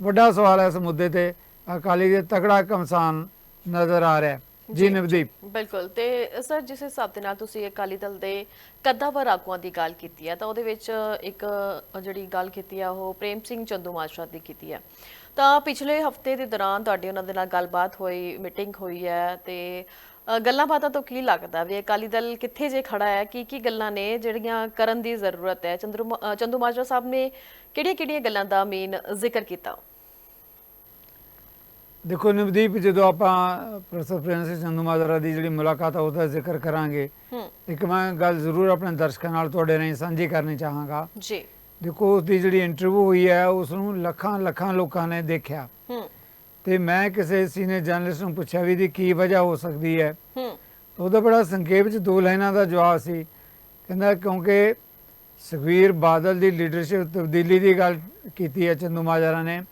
ਵੱਡਾ ਸਵਾਲ ਹੈ ਇਸ ਮੁੱਦੇ ਤੇ ਅਕਾਲੀ ਦੇ ਤਕੜਾ ਕਮਸਾਨ ਨਜ਼ਰ ਆ ਰਿਹਾ। ਜੀ ਨਵਦੀਪ ਬਿਲਕੁਲ ਤੇ ਸਰ ਜਿਸ ਹਿਸਾਬ ਦੇ ਨਾਲ ਤੁਸੀਂ ਅਕਾਲੀ ਦਲ ਦੇ ਕੱਦਾਵਰ ਆਗੂਆਂ ਦੀ ਗੱਲ ਕੀਤੀ ਹੈ ਤਾਂ ਉਹਦੇ ਵਿੱਚ ਇੱਕ ਜਿਹੜੀ ਗੱਲ ਕੀਤੀ ਹੈ ਉਹ ਪ੍ਰੇਮ ਸਿੰਘ ਚੰਦੂਮਾਜਰਾ ਦੀ ਕੀਤੀ ਹੈ ਤਾਂ ਪਿਛਲੇ ਹਫ਼ਤੇ ਦੇ ਦੌਰਾਨ ਤੁਹਾਡੀ ਉਹਨਾਂ ਦੇ ਨਾਲ ਗੱਲਬਾਤ ਹੋਈ ਮੀਟਿੰਗ ਹੋਈ ਹੈ ਤੇ ਗੱਲਾਂ ਬਾਤਾਂ ਤੋਂ ਕੀ ਲੱਗਦਾ ਵੀ ਅਕਾਲੀ ਦਲ ਕਿੱਥੇ ਜੇ ਖੜਾ ਹੈ? ਕੀ ਕੀ ਗੱਲਾਂ ਨੇ ਜਿਹੜੀਆਂ ਕਰਨ ਦੀ ਜ਼ਰੂਰਤ ਹੈ? ਚੰਦਰੂ ਅ, ਚੰਦੂਮਾਜਰਾ ਸਾਹਿਬ ਨੇ ਕਿਹੜੀਆਂ-ਕਿਹੜੀਆਂ ਗੱਲਾਂ ਦਾ ਮੇਨ ਜ਼ਿਕਰ ਕੀਤਾ? ਦੇਖੋ ਨਵਦੀਪ ਜਦੋਂ ਆਪਾਂ ਪ੍ਰੋਫੈਸਰ ਪ੍ਰੇਮ ਸਿੰਘ ਚੰਦੂ ਮਾਜਰਾ ਦੀ ਜਿਹੜੀ ਮੁਲਾਕਾਤ ਹੈ ਉਹਦਾ ਜ਼ਿਕਰ ਕਰਾਂਗੇ। ਇੱਕ ਮੈਂ ਗੱਲ ਜ਼ਰੂਰ ਆਪਣੇ ਦਰਸ਼ਕਾਂ ਨਾਲ ਤੁਹਾਡੇ ਨਾਲ ਸਾਂਝੀ ਕਰਨੀ ਚਾਹਾਂਗਾ। ਜੀ। ਦੇਖੋ ਉਸ ਦੀ ਜਿਹੜੀ ਇੰਟਰਵਿਊ ਹੋਈ ਹੈ ਉਸ ਨੂੰ ਲੱਖਾਂ ਲੱਖਾਂ ਲੋਕਾਂ ਨੇ ਦੇਖਿਆ। ਹੂੰ। ਤੇ ਮੈਂ ਕਿਸੇ ਸੀਨੀਅਰ ਜਰਨਲਿਸਟ ਨੂੰ ਪੁੱਛਿਆ ਵੀ ਦੀ ਕੀ ਵਜ੍ਹਾ ਹੋ ਸਕਦੀ ਹੈ। ਹੂੰ। ਉਹਦਾ ਬੜਾ ਸੰਖੇਪ ਚ ਦੋ ਲਾਈਨਾਂ ਦਾ ਜਵਾਬ ਸੀ। ਕਹਿੰਦਾ ਕਿਉਂਕਿ ਸੁਖਵੀਰ ਬਾਦਲ ਦੀ ਲੀਡਰਸ਼ਿਪ ਤਬਦੀਲੀ ਦੀ ਗੱਲ ਕੀਤੀ ਹੈ ਚੰਦੂ ਮਾਜਰਾ ਨੇ।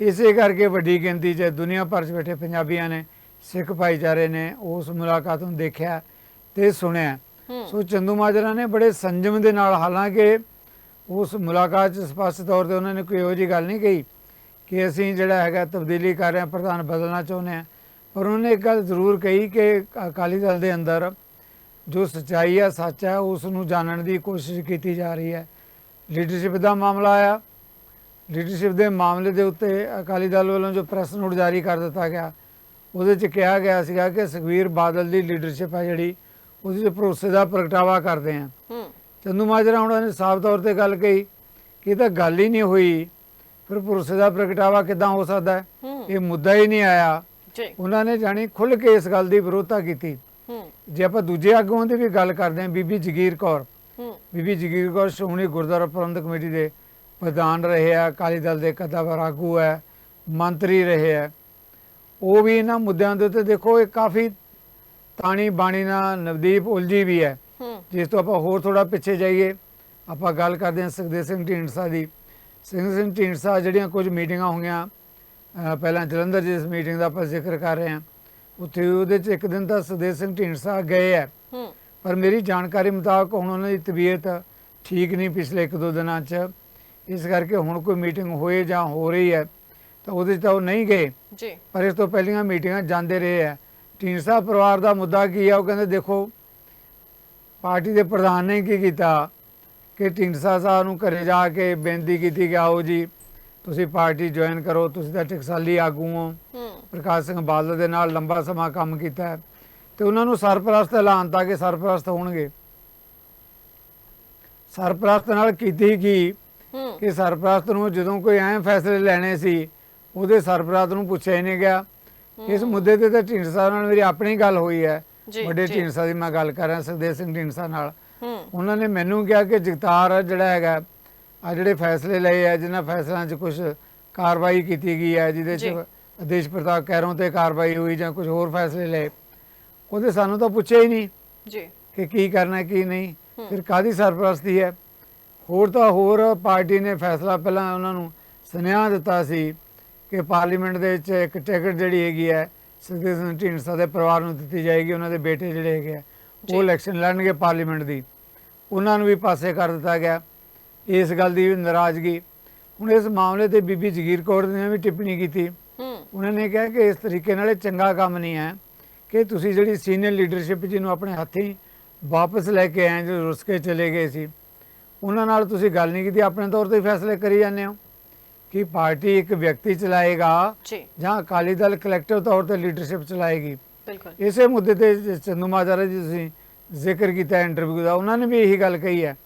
ਇਸੇ ਕਰਕੇ ਵੱਡੀ ਗਿਣਤੀ 'ਚ ਦੁਨੀਆ ਭਰ 'ਚ ਬੈਠੇ ਪੰਜਾਬੀਆਂ ਨੇ ਸਿੱਖ ਭਾਈਚਾਰੇ ਨੇ ਉਸ ਮੁਲਾਕਾਤ ਨੂੰ ਦੇਖਿਆ ਤੇ ਸੁਣਿਆ। ਸੋ ਚੰਦੂ ਮਾਜਰਾ ਨੇ ਬੜੇ ਸੰਜਮ ਦੇ ਨਾਲ ਹਾਲਾਂਕਿ ਉਸ ਮੁਲਾਕਾਤ 'ਚ ਸਪਸ਼ਟ ਤੌਰ ਤੇ ਉਹਨਾਂ ਨੇ ਕੋਈ ਇਹੋ ਜਿਹੀ ਗੱਲ ਨਹੀਂ ਕਹੀ। ਕਿ ਅਸੀਂ ਜਿਹੜਾ ਹੈਗਾ ਤਬਦੀਲੀ ਕਰ ਰਹੇ ਹਾਂ ਪ੍ਰਧਾਨ ਬਦਲਣਾ ਚਾਹੁੰਦੇ ਹਾਂ। ਪਰ ਉਹਨੇ ਇੱਕ ਗੱਲ ਜ਼ਰੂਰ ਕਹੀ ਕਿ ਅਕਾਲੀ ਦਲ ਦੇ ਅੰਦਰ ਜੋ ਸੱਚਾਈ ਹੈ ਸੱਚ ਹੈ ਉਸ ਨੂੰ ਜਾਣਨ ਦੀ ਕੋਸ਼ਿਸ਼ ਕੀਤੀ ਜਾ ਰਹੀ ਹੈ। ਲੀਡਰਸ਼ਿਪ ਦਾ ਮਾਮਲਾ ਆਇਆ। ਲੀਡਰਸ਼ਿਪ ਦੇ ਮਾਮਲੇ ਦੇ ਉੱਤੇ ਅਕਾਲੀ ਦਲ ਵੱਲੋਂ ਜੋ ਪ੍ਰੈਸ ਨੋਟ ਜਾਰੀ ਕਰ ਦਿੱਤਾ ਗਿਆ ਉਹਦੇ 'ਚ ਕਿਹਾ ਗਿਆ ਸੀਗਾ ਕਿ ਸੁਖਵੀਰ ਬਾਦਲ ਦੀ ਲੀਡਰਸ਼ਿਪ ਹੈ ਜਿਹੜੀ ਉਹਦੇ 'ਚ ਭਰੋਸੇ ਦਾ ਪ੍ਰਗਟਾਵਾ ਕਰਦੇ ਹੂੰ। ਚੰਦੂ ਮਾਜਰਾ ਉਹਨਾਂ ਨੇ ਸਾਫ਼ ਤੌਰ ਤੇ ਗੱਲ ਕਹੀ ਕਿ ਇਹ ਤਾਂ ਗੱਲ ਹੀ ਨਹੀਂ ਹੋਈ। ਫਿਰ ਭਰੋਸੇ ਦਾ ਪ੍ਰਗਟਾਵਾ ਕਿਦਾਂ ਹੋ ਸਕਦਾ ਹੈ? ਇਹ ਮੁੱਦਾ ਹੀ ਨਹੀਂ ਆਇਆ। ਜੀ। ਉਹਨਾਂ ਨੇ ਜਾਣੀ ਖੁੱਲ੍ਹ ਕੇ ਇਸ ਗੱਲ ਦੀ ਵਿਰੋਧਤਾ ਕੀਤੀ। ਜੇ ਆਪਾਂ ਦੂਜੇ ਆਗੂਆਂ ਦੀ ਵੀ ਗੱਲ ਕਰਦੇ ਹਾਂ ਬੀਬੀ ਜਗੀਰ ਕੌਰ। ਬੀਬੀ ਜਗੀਰ ਕੌਰ ਸ਼੍ਰੋਮਣੀ ਗੁਰਦੁਆਰਾ ਪ੍ਰਬੰਧਕ ਕਮੇਟੀ ਦੇ ਪ੍ਰਧਾਨ ਰਹੇ ਆ ਅਕਾਲੀ ਦਲ ਦੇ ਕਦਾਵਰ ਆਗੂ ਹੈ ਮੰਤਰੀ ਰਹੇ ਆ ਉਹ ਵੀ ਇਹਨਾਂ ਮੁੱਦਿਆਂ ਦੇ ਉੱਤੇ ਦੇਖੋ ਇਹ ਕਾਫੀ ਤਾਣੀ ਬਾਣੀ ਨਾਲ ਨਵਦੀਪ ਉਲਝੀ ਵੀ ਹੂੰ। ਜਿਸ ਤੋਂ ਆਪਾਂ ਹੋਰ ਥੋੜਾ ਪਿੱਛੇ ਜਾਈਏ ਆਪਾਂ ਗੱਲ ਕਰਦੇ ਹਾਂ ਸੁਖਦੇਵ ਸਿੰਘ ਢੀਂਡਸਾ ਦੀ। ਸਿੰਘ ਸਿੰਘ ਢੀਂਡਸਾ ਜਿਹੜੀਆਂ ਕੁਝ ਮੀਟਿੰਗਾਂ ਹੋਈਆਂ ਪਹਿਲਾਂ ਜਲੰਧਰ ਜਿਸ ਮੀਟਿੰਗ ਦਾ ਆਪਾਂ ਜ਼ਿਕਰ ਕਰ ਰਹੇ ਹਾਂ। ਉੱਥੇ ਉਹਦੇ 'ਚ ਇੱਕ ਦਿਨ ਤਾਂ ਸੁਖਦੇਵ ਸਿੰਘ ਢੀਂਡਸਾ ਗਏ ਹੂੰ। ਪਰ ਮੇਰੀ ਜਾਣਕਾਰੀ ਮੁਤਾਬਕ ਹੁਣ ਉਹਨਾਂ ਦੀ ਤਬੀਅਤ ਠੀਕ ਨਹੀਂ ਪਿਛਲੇ ਇੱਕ ਦੋ ਦਿਨਾਂ 'ਚ। ਇਸ ਕਰਕੇ ਹੁਣ ਕੋਈ ਮੀਟਿੰਗ ਹੋਏ ਜਾਂ ਹੋ ਰਹੀ ਹੈ ਤਾਂ ਉਹਦੇ 'ਚ ਤਾਂ ਉਹ ਨਹੀਂ ਗਏ। ਜੀ। ਪਰ ਇਸ ਤੋਂ ਪਹਿਲੀਆਂ ਮੀਟਿੰਗਾਂ ਜਾਂਦੇ ਰਹੇ ਆ। ਢੀਂਡਸਾ ਪਰਿਵਾਰ ਦਾ ਮੁੱਦਾ ਕੀ ਆ ਉਹ ਕਹਿੰਦੇ ਦੇਖੋ ਪਾਰਟੀ ਦੇ ਪ੍ਰਧਾਨ ਨੇ ਕੀ ਕੀਤਾ? ਕਿ ਢੀਂਡਸਾ ਸਾਹਿਬ ਨੂੰ ਘਰੇ ਜਾ ਕੇ ਬੇਨਤੀ ਕੀਤੀ ਕਿ ਆਓ ਜੀ ਤੁਸੀਂ ਪਾਰਟੀ ਜੁਆਇਨ ਕਰੋ ਤੁਸੀਂ ਤਾਂ ਟਕਸਾਲੀ ਆਗੂ ਹੋ। ਪ੍ਰਕਾਸ਼ ਸਿੰਘ ਬਾਦਲ ਦੇ ਨਾਲ ਲੰਬਾ ਸਮਾਂ ਕੰਮ ਕੀਤਾ ਹੈ। ਤੇ ਉਹਨਾਂ ਨੂੰ ਸਰਪ੍ਰਸਤ ਐਲਾਨਤਾ ਕਿ ਸਰਪ੍ਰਸਤ ਹੋਣਗੇ। ਸਰਪ੍ਰਸਤ ਨਾਲ ਕੀਤੀ ਕੀ? ਕਿ ਸਰਪ੍ਰਸਤ ਨੂੰ ਜਦੋਂ ਕੋਈ ਐਂ ਫੈਸਲੇ ਲੈਣੇ ਸੀ ਉਹਦੇ ਸਰਪ੍ਰਸਤ ਨੂੰ ਪੁੱਛਿਆ ਹੀ ਨਹੀਂ ਗਿਆ। ਇਸ ਮੁੱਦੇ ਤੇ ਤਾਂ ਢੀਂਡਸਾ ਨਾਲ ਮੇਰੀ ਆਪਣੀ ਗੱਲ ਹੋਈ ਹੈ। ਵੱਡੇ। ਢੀਂਡਸਾ ਦੀ ਮੈਂ ਗੱਲ ਕਰ ਰਿਹਾ ਸੁਖਦੇਵ ਸਿੰਘ ਢੀਂਡਸਾ ਨਾਲ। ਉਹਨਾਂ ਨੇ ਮੈਨੂੰ ਕਿਹਾ ਕਿ ਜਗਤਾਰ ਜਿਹੜਾ ਹੈਗਾ ਆ ਜਿਹੜੇ ਫੈਸਲੇ ਲਏ ਆ ਜਿਨ੍ਹਾਂ ਫੈਸਲਿਆਂ 'ਚ ਕੁਝ ਕਾਰਵਾਈ ਕੀਤੀ ਗਈ ਹੈ ਜਿਹਦੇ 'ਚ। ਆਦੇਸ਼ ਪ੍ਰਤਾਪ ਕੈਰੋਂ ਤੇ ਕਾਰਵਾਈ ਹੋਈ ਜਾਂ ਕੁਝ ਹੋਰ ਫੈਸਲੇ ਲਏ। ਉਹਦੇ ਸਾਨੂੰ ਤਾਂ ਪੁੱਛਿਆ ਹੀ ਨਹੀਂ ਜੀ। ਕਿ ਕੀ ਕਰਨਾ ਕੀ ਨਹੀਂ। ਫਿਰ ਕਾਦੀ ਸਰਪ੍ਰਸਤੀ ਹੈ? ਹੋਰ ਤਾਂ ਹੋਰ ਪਾਰਟੀ ਨੇ ਫੈਸਲਾ ਪਹਿਲਾਂ ਉਹਨਾਂ ਨੂੰ ਸੁਨੇਹਾ ਦਿੱਤਾ ਸੀ ਕਿ ਪਾਰਲੀਮੈਂਟ ਦੇ ਵਿੱਚ ਇੱਕ ਟਿਕਟ ਜਿਹੜੀ ਹੈਗੀ ਹੈ ਸੁਖਦੇਵ ਸਿੰਘ ਢੀਂਡਸਾ ਦੇ ਪਰਿਵਾਰ ਨੂੰ ਦਿੱਤੀ ਜਾਏਗੀ ਉਹਨਾਂ ਦੇ ਬੇਟੇ ਜਿਹੜੇ ਹੈਗੇ ਆ। ਉਹ ਇਲੈਕਸ਼ਨ ਲੜਨਗੇ ਪਾਰਲੀਮੈਂਟ ਦੀ। ਉਹਨਾਂ ਨੂੰ ਵੀ ਪਾਸੇ ਕਰ ਦਿੱਤਾ ਗਿਆ। ਇਸ ਗੱਲ ਦੀ ਵੀ ਨਾਰਾਜ਼ਗੀ। ਹੁਣ ਇਸ ਮਾਮਲੇ ਤੇ ਬੀਬੀ ਜਗੀਰ ਕੌਰ ਨੇ ਵੀ ਟਿੱਪਣੀ ਕੀਤੀ। ਉਹਨਾਂ ਨੇ ਕਿਹਾ ਕਿ ਇਸ ਤਰੀਕੇ ਨਾਲ ਇਹ ਚੰਗਾ ਕੰਮ ਨਹੀਂ ਹੈ ਕਿ ਤੁਸੀਂ ਜਿਹੜੀ ਸੀਨੀਅਰ ਲੀਡਰਸ਼ਿਪ ਜਿਹਨੂੰ ਆਪਣੇ ਹੱਥੀਂ ਵਾਪਸ ਲੈ ਕੇ ਆਏ ਜੋ ਰੁੱਸ ਕੇ ਚਲੇ ਗਏ ਸੀ ਉਹਨਾਂ ਨਾਲ ਤੁਸੀਂ ਗੱਲ ਨਹੀਂ ਕੀਤੀ ਆਪਣੇ ਤੌਰ ਤੇ ਫੈਸਲੇ ਕਰੀ ਜਾਂਦੇ ਹੋ ਕਿ ਪਾਰਟੀ ਇੱਕ ਵਿਅਕਤੀ ਚਲਾਏਗਾ ਜੀ। ਜਾਂ ਅਕਾਲੀ ਦਲ ਕਲੈਕਟਿਵ ਤੌਰ ਤੇ ਲੀਡਰਸ਼ਿਪ ਚਲਾਏਗੀ। ਬਿਲਕੁਲ। ਇਸੇ ਮੁੱਦੇ ਤੇ ਚੰਦੂ ਮਾਜਰਾ ਜੀ ਤੁਸੀਂ ਜ਼ਿਕਰ ਕੀਤਾ ਇੰਟਰਵਿਊ ਦਾ ਉਹਨਾਂ ਨੇ ਵੀ ਇਹੀ ਗੱਲ ਕਹੀ ਹੈ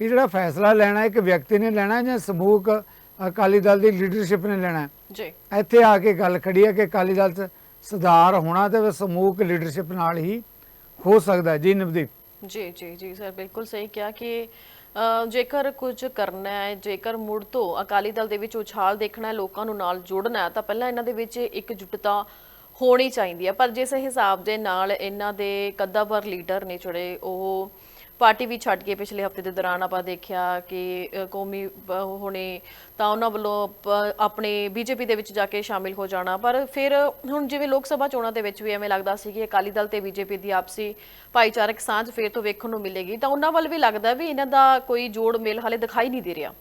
ਕਿ ਜਿਹੜਾ ਫੈਸਲਾ ਲੈਣਾ ਇੱਕ ਵਿਅਕਤੀ ਨੇ ਲੈਣਾ ਜਾਂ ਸਮੂਹਕ ਅਕਾਲੀ ਦਲ ਦੀ ਲੀਡਰਸ਼ਿਪ ਨੇ ਲੈਣਾ ਜੀ। ਇੱਥੇ ਆ ਕੇ ਗੱਲ ਖੜੀ ਹੈ ਕਿ ਅਕਾਲੀ ਦਲ 'ਚ ਸੁਧਾਰ ਹੋਣਾ ਤੇ ਸਮੂਹਕ ਲੀਡਰਸ਼ਿਪ ਨਾਲ ਹੀ ਹੋ ਸਕਦਾ। ਜੀ ਨਵਦੀਪ। ਜੀ ਜੀ ਜੀ ਸਰ ਬਿਲਕੁਲ ਸਹੀ ਕਿਹਾ ਕਿ ਜੇਕਰ ਕੁਝ ਕਰਨਾ ਹੈ ਜੇਕਰ ਮੁੜ ਤੋਂ ਅਕਾਲੀ ਦਲ ਦੇ ਵਿੱਚ ਉਛਾਲ ਦੇਖਣਾ ਹੈ ਲੋਕਾਂ ਨੂੰ ਨਾਲ ਜੋੜਨਾ ਹੈ ਤਾਂ ਪਹਿਲਾਂ ਇਹਨਾਂ ਦੇ ਵਿੱਚ ਇਕਜੁੱਟਤਾ ਹੋਣੀ ਚਾਹੀਦੀ ਹੈ ਪਰ ਜਿਸ ਹਿਸਾਬ ਦੇ ਨਾਲ ਇਹਨਾਂ ਦੇ ਕੱਦਾਵਰ ਲੀਡਰ ਨੇ ਜਿਹੜੇ ਉਹ ਪਾਰਟੀ ਵੀ ਛੱਡ ਕੇ ਪਿਛਲੇ ਹਫ਼ਤੇ ਦੇ ਦੌਰਾਨ ਆਪਾਂ ਦੇਖਿਆ ਕਿ ਕੌਮੀ ਬ- ਹੋਣੇ ਤਾਂ ਉਹਨਾਂ ਵੱਲੋਂ ਪ- ਆਪਣੇ ਬੀਜੇਪੀ ਦੇ ਵਿੱਚ ਜਾ ਕੇ ਸ਼ਾਮਿਲ ਹੋ ਜਾਣਾ। ਪਰ ਫਿਰ ਹੁਣ ਜਿਵੇਂ ਲੋਕ ਸਭਾ ਚੋਣਾਂ ਦੇ ਵਿੱਚ ਵੀ ਐਵੇਂ ਲੱਗਦਾ ਸੀ ਕਿ ਅਕਾਲੀ ਦਲ ਤੇ ਬੀਜੇਪੀ ਦੀ ਆਪਸੀ ਭਾਈਚਾਰਕ ਸਾਂਝ ਫੇਰ ਤੋਂ ਵੇਖਣ ਨੂੰ ਮਿਲੇਗੀ। ਤਾਂ ਉਹਨਾਂ ਵੱਲ ਵੀ ਲੱਗਦਾ ਵੀ ਇਹਨਾਂ ਦਾ ਕੋਈ ਜੋੜ ਮੇਲ ਹਾਲੇ ਦਿਖਾਈ ਨਹੀਂ ਦੇ ਰਿਹਾ।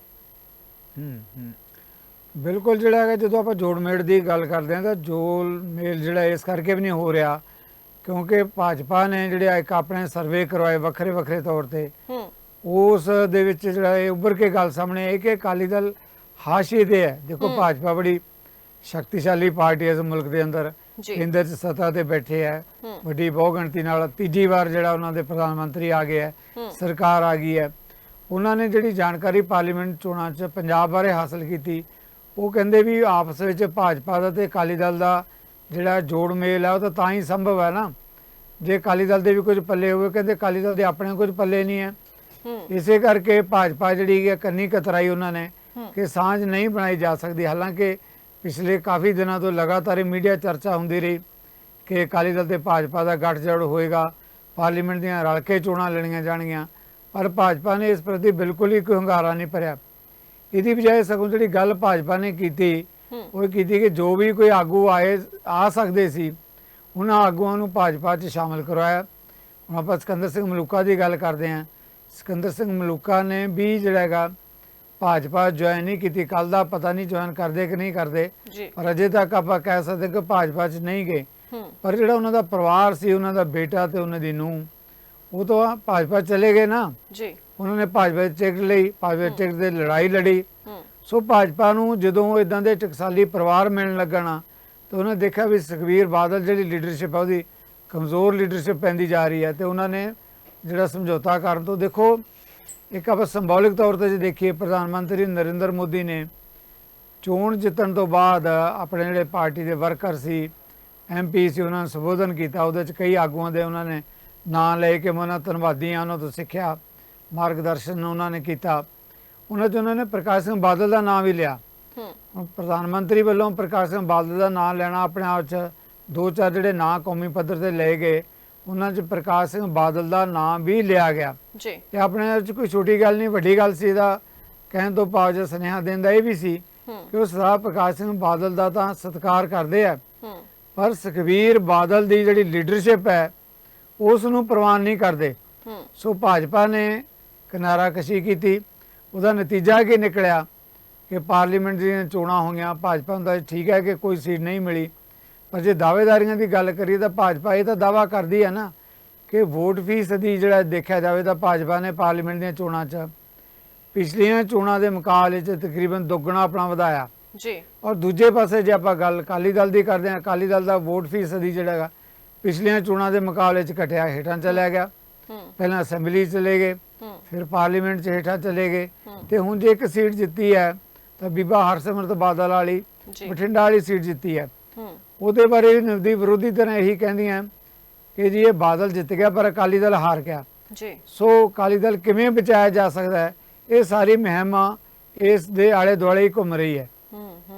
ਬਿਲਕੁਲ ਜਿਹੜਾ ਹੈਗਾ ਜਦੋਂ ਆਪਾਂ ਜੋੜਮੇੜ ਦੀ ਗੱਲ ਕਰਦੇ ਹਾਂ ਤਾਂ ਜੋਲ ਮੇਲ ਜਿਹੜਾ ਇਸ ਕਰਕੇ ਵੀ ਨਹੀਂ ਹੋ ਰਿਹਾ ਕਿਉਂਕਿ ਭਾਜਪਾ ਨੇ ਜਿਹੜੇ ਇੱਕ ਆਪਣੇ ਸਰਵੇ ਕਰਵਾਏ ਵੱਖਰੇ ਵੱਖਰੇ ਤੌਰ ਤੇ। ਉਸ ਦੇ ਵਿੱਚ ਜਿਹੜਾ ਇਹ ਉੱਭਰ ਕੇ ਗੱਲ ਸਾਹਮਣੇ ਆਈ ਕਿ ਅਕਾਲੀ ਦਲ ਹਾਸ਼ੀਏ ਤੇ ਹੈ। ਦੇਖੋ ਭਾਜਪਾ ਬੜੀ ਸ਼ਕਤੀਸ਼ਾਲੀ ਪਾਰਟੀ ਹੈ ਇਸ ਮੁਲਕ ਦੇ ਅੰਦਰ। ਕੇਂਦਰ 'ਚ ਸੱਤਾ ਤੇ ਬੈਠੇ ਹੈ। ਵੱਡੀ ਬਹੁਗਿਣਤੀ ਨਾਲ ਤੀਜੀ ਵਾਰ ਜਿਹੜਾ ਉਹਨਾਂ ਦੇ ਪ੍ਰਧਾਨ ਮੰਤਰੀ ਆ ਗਏ ਹੂੰ। ਸਰਕਾਰ ਆ ਗਈ ਹੈ। ਉਹਨਾਂ ਨੇ ਜਿਹੜੀ ਜਾਣਕਾਰੀ ਪਾਰਲੀਮੈਂਟ ਚੋਣਾਂ 'ਚ ਪੰਜਾਬ ਬਾਰੇ ਹਾਸਲ ਕੀਤੀ ਉਹ ਕਹਿੰਦੇ ਵੀ ਆਪਸ ਵਿੱਚ ਭਾਜਪਾ ਦਾ ਤੇ ਅਕਾਲੀ ਦਲ ਦਾ ਜਿਹੜਾ ਜੋੜ ਮੇਲ ਹੈ ਉਹ ਤਾਂ ਤਾਂ ਹੀ ਸੰਭਵ ਹੈ ਨਾ। ਜੇ ਅਕਾਲੀ ਦਲ ਦੇ ਵੀ ਕੁਝ ਪੱਲੇ ਹੋਵੇ ਕਹਿੰਦੇ ਅਕਾਲੀ ਦਲ ਦੇ ਆਪਣੇ ਕੁਝ ਪੱਲੇ ਨਹੀਂ ਹੈ। ਇਸੇ ਕਰਕੇ ਭਾਜਪਾ ਜਿਹੜੀ ਹੈ ਕੰਨੀ ਕਤਰਾਈ ਉਹਨਾਂ ਨੇ। ਕਿ ਸਾਂਝ ਨਹੀਂ ਬਣਾਈ ਜਾ ਸਕਦੀ। ਹਾਲਾਂਕਿ ਪਿਛਲੇ ਕਾਫੀ ਦਿਨਾਂ ਤੋਂ ਲਗਾਤਾਰ ਮੀਡੀਆ ਚਰਚਾ ਹੁੰਦੀ ਰਹੀ ਕਿ ਅਕਾਲੀ ਦਲ ਤੇ ਭਾਜਪਾ ਦਾ ਗੱਠਜੋੜ ਹੋਏਗਾ ਪਾਰਲੀਮੈਂਟ ਦੀਆਂ ਰਲ ਕੇ ਚੋਣਾਂ ਲੜੀਆਂ ਜਾਣਗੀਆਂ ਪਰ ਭਾਜਪਾ ਨੇ ਇਸ ਪ੍ਰਤੀ ਬਿਲਕੁਲ ਹੀ ਕੋਈ ਹੰਗਾਰਾ ਨਹੀਂ ਭਰਿਆ। ਇਹਦੀ ਬਜਾਏ ਸਗੋਂ ਜਿਹੜੀ ਗੱਲ ਭਾਜਪਾ ਨੇ ਕੀਤੀ ਉਹ ਕੀਤੀ ਕਿ ਜੋ ਵੀ ਕੋਈ ਆਗੂ ਆਏ ਆ ਸਕਦੇ ਸੀ ਉਹਨਾਂ ਆਗੂਆਂ ਨੂੰ ਭਾਜਪਾ 'ਚ ਸ਼ਾਮਲ ਕਰਵਾਇਆ। ਹੁਣ ਆਪਾਂ ਸਿਕੰਦਰ ਸਿੰਘ ਮਲੂਕਾ ਦੀ ਗੱਲ ਕਰਦੇ ਹਾਂ। ਸਿਕੰਦਰ ਸਿੰਘ ਮਲੂਕਾ ਨੇ ਵੀ ਜਿਹੜਾ ਹੈਗਾ ਭਾਜਪਾ ਜੁਆਇਨ ਨਹੀਂ ਕੀਤੀ। ਕੱਲ ਦਾ ਪਤਾ ਨਹੀਂ ਜੁਆਇਨ ਕਰਦੇ ਕਿ ਨਹੀਂ ਕਰਦੇ। ਪਰ ਅਜੇ ਤੱਕ ਆਪਾਂ ਕਹਿ ਸਕਦੇ ਕਿ ਭਾਜਪਾ 'ਚ ਨਹੀਂ ਗਏ। ਪਰ ਜਿਹੜਾ ਉਹਨਾਂ ਦਾ ਪਰਿਵਾਰ ਸੀ ਉਹਨਾਂ ਦਾ ਬੇਟਾ ਤੇ ਉਹਨਾਂ ਦੀ ਨੂੰਹ ਉਹ ਤਾਂ ਭਾਜਪਾ ਚਲੇ ਗਏ ਨਾ। ਜੀ। ਉਹਨਾਂ ਨੇ ਭਾਜਪਾ ਦੀ ਟਿਕਟ ਲਈ ਭਾਜਪਾ ਦੀ ਟਿਕਟ ਤੇ ਲੜਾਈ ਲੜੀ। ਸੋ ਭਾਜਪਾ ਨੂੰ ਜਦੋਂ ਇਦਾਂ ਦੇ ਟਕਸਾਲੀ ਪਰਿਵਾਰ ਮਿਲਣ ਲੱਗਣਾ ਤਾਂ ਉਹਨਾਂ ਦੇਖਿਆ ਵੀ ਸੁਖਵੀਰ ਬਾਦਲ ਜਿਹੜੀ ਲੀਡਰਸ਼ਿਪ ਹੈ ਉਹਦੀ ਕਮਜ਼ੋਰ ਲੀਡਰਸ਼ਿਪ ਪੈਂਦੀ ਜਾ ਰਹੀ ਹੈ ਤੇ ਉਹਨਾਂ ਨੇ ਜਿਹੜਾ ਸਮਝੌਤਾ ਕਰਨ ਤੋਂ ਦੇਖੋ ਇੱਕ ਆਪਾਂ ਸਿੰਬੋਲਿਕ ਤੌਰ ਤੇ ਜੇ ਦੇਖੀਏ ਪ੍ਰਧਾਨ ਮੰਤਰੀ ਨਰਿੰਦਰ ਮੋਦੀ ਨੇ ਚੋਣ ਜਿੱਤਣ ਤੋਂ ਬਾਅਦ ਆਪਣੇ ਜਿਹੜੇ ਪਾਰਟੀ ਦੇ ਵਰਕਰ ਸੀ ਐਮਪੀ ਸੀ ਉਹਨਾਂ ਨੇ ਸੰਬੋਧਨ ਕੀਤਾ ਉਹਦੇ ਚ ਕਈ ਆਗੂਆਂ ਦੇ ਉਹਨਾਂ ਨੇ ਨਾਂ ਲੈ ਕੇ ਮੈਂ ਉਹਨਾਂ ਦਾ ਧੰਨਵਾਦੀ ਹਾਂ ਉਹਨਾਂ ਤੋਂ ਸਿੱਖਿਆ। ਮਾਰਗਦਰਸ਼ਨ ਉਹਨਾਂ ਨੇ ਕੀਤਾ। ਉਹਨਾਂ 'ਚ ਉਹਨਾਂ ਨੇ ਪ੍ਰਕਾਸ਼ ਸਿੰਘ ਬਾਦਲ ਦਾ ਨਾਮ ਵੀ ਲਿਆ। ਹੂੰ। ਪ੍ਰਧਾਨ ਮੰਤਰੀ ਵੱਲੋਂ ਪ੍ਰਕਾਸ਼ ਸਿੰਘ ਬਾਦਲ ਦਾ ਨਾਮ ਲੈਣਾ ਆਪਣੇ ਆਪ 'ਚ ਦੋ ਚਾਰ ਜਿਹੜੇ ਨਾਂ ਕੌਮੀ ਪੱਧਰ ਤੇ ਲਏ ਗਏ ਉਹਨਾਂ 'ਚ ਪ੍ਰਕਾਸ਼ ਸਿੰਘ ਬਾਦਲ ਦਾ ਨਾਮ ਵੀ ਲਿਆ ਗਿਆ। ਜੀ। ਤੇ ਆਪਣੇ ਆਪ 'ਚ ਕੋਈ ਛੋਟੀ ਗੱਲ ਨਹੀਂ ਵੱਡੀ ਗੱਲ ਸੀ ਇਹਦਾ। ਕਹਿਣ ਤੋਂ ਭਾਵ ਜੇ ਸੁਨੇਹਾ ਦੇਣ ਦਾ ਇਹ ਵੀ ਸੀ ਕਿ ਉਹ ਸਰਦਾਰ ਪ੍ਰਕਾਸ਼ ਸਿੰਘ ਬਾਦਲ ਦਾ ਤਾਂ ਸਤਿਕਾਰ ਕਰਦੇ ਆ। ਪਰ ਸੁਖਬੀਰ ਬਾਦਲ ਦੀ ਜਿਹੜੀ ਲੀਡਰਸ਼ਿਪ ਹੈ ਉਸ ਨੂੰ ਪ੍ਰਵਾਨ ਨਹੀਂ ਕਰਦੇ। ਸੋ ਭਾਜਪਾ ਨੇ ਕਿਨਾਰਾ ਕਸ਼ੀ ਕੀਤੀ। ਉਹਦਾ ਨਤੀਜਾ ਕੀ ਨਿਕਲਿਆ? ਕਿ ਪਾਰਲੀਮੈਂਟ ਦੀਆਂ ਚੋਣਾਂ ਹੋਈਆਂ ਭਾਜਪਾ ਨੂੰ ਤਾਂ ਠੀਕ ਹੈ ਕਿ ਕੋਈ ਸੀਟ ਨਹੀਂ ਮਿਲੀ। ਪਰ ਜੇ ਦਾਅਵੇਦਾਰੀਆਂ ਦੀ ਗੱਲ ਕਰੀਏ ਤਾਂ ਭਾਜਪਾ ਇਹ ਤਾਂ ਦਾਵਾ ਕਰਦੀ ਹੈ ਨਾ ਕਿ ਵੋਟ ਫੀਸਦੀ ਜਿਹੜਾ ਦੇਖਿਆ ਜਾਵੇ ਤਾਂ ਭਾਜਪਾ ਨੇ ਪਾਰਲੀਮੈਂਟ ਦੀਆਂ ਚੋਣਾਂ 'ਚ ਪਿਛਲੀਆਂ ਚੋਣਾਂ ਦੇ ਮੁਕਾਬਲੇ 'ਚ ਤਕਰੀਬਨ ਦੁੱਗਣਾ ਆਪਣਾ ਵਧਾਇਆ। ਜੀ। ਔਰ ਦੂਜੇ ਪਾਸੇ ਜੇ ਆਪਾਂ ਗੱਲ ਅਕਾਲੀ ਦਲ ਦੀ ਕਰਦੇ ਹਾਂ ਅਕਾਲੀ ਦਲ ਦਾ ਵੋਟ ਫੀਸਦੀ ਜਿਹੜਾ ਹੈਗਾ ਪਿਛਲੀਆਂ ਚੋਣਾਂ ਦੇ ਮੁਕਾਬਲੇ 'ਚ ਘਟਿਆ ਹੇਠਾਂ ਚਲਿਆ ਗਿਆ। ਪਹਿਲਾਂ ਅਸੈਂਬਲੀ ਚਲੇ ਗਏ। ਫਿਰ ਪਾਰਲੀਮੈਂਟ 'ਚ ਹੇਠਾਂ ਚਲੇ ਗਏ। ਤੇ ਹੁਣ ਜੇ ਇੱਕ ਸੀਟ ਜਿੱਤੀ ਹੈ ਤਾਂ ਬੀਬਾ ਹਰਸਿਮਰਤ ਬਾਦਲ ਵਾਲੀ ਬਠਿੰਡਾ ਵਾਲੀ ਸੀਟ ਜਿੱਤੀ ਹੈ। ਉਹਦੇ ਬਾਰੇ ਨਵਦੀ ਵਿਰੋਧੀ ਤਰ੍ਹਾਂ ਇਹੀ ਕਹਿੰਦੀਆਂ ਕਿ ਜੀ ਇਹ ਬਾਦਲ ਜਿੱਤ ਗਿਆ ਪਰ ਅਕਾਲੀ ਦਲ ਹਾਰ ਗਿਆ। ਜੀ। ਸੋ ਅਕਾਲੀ ਦਲ ਕਿਵੇਂ ਬਚਾਇਆ ਜਾ ਸਕਦਾ ਹੈ ਇਹ ਸਾਰੀ ਮਹਿਮਾ ਇਸ ਦੇ ਆਲੇ ਦੁਆਲੇ ਹੀ ਘੁੰਮ ਰਹੀ ਹੈ।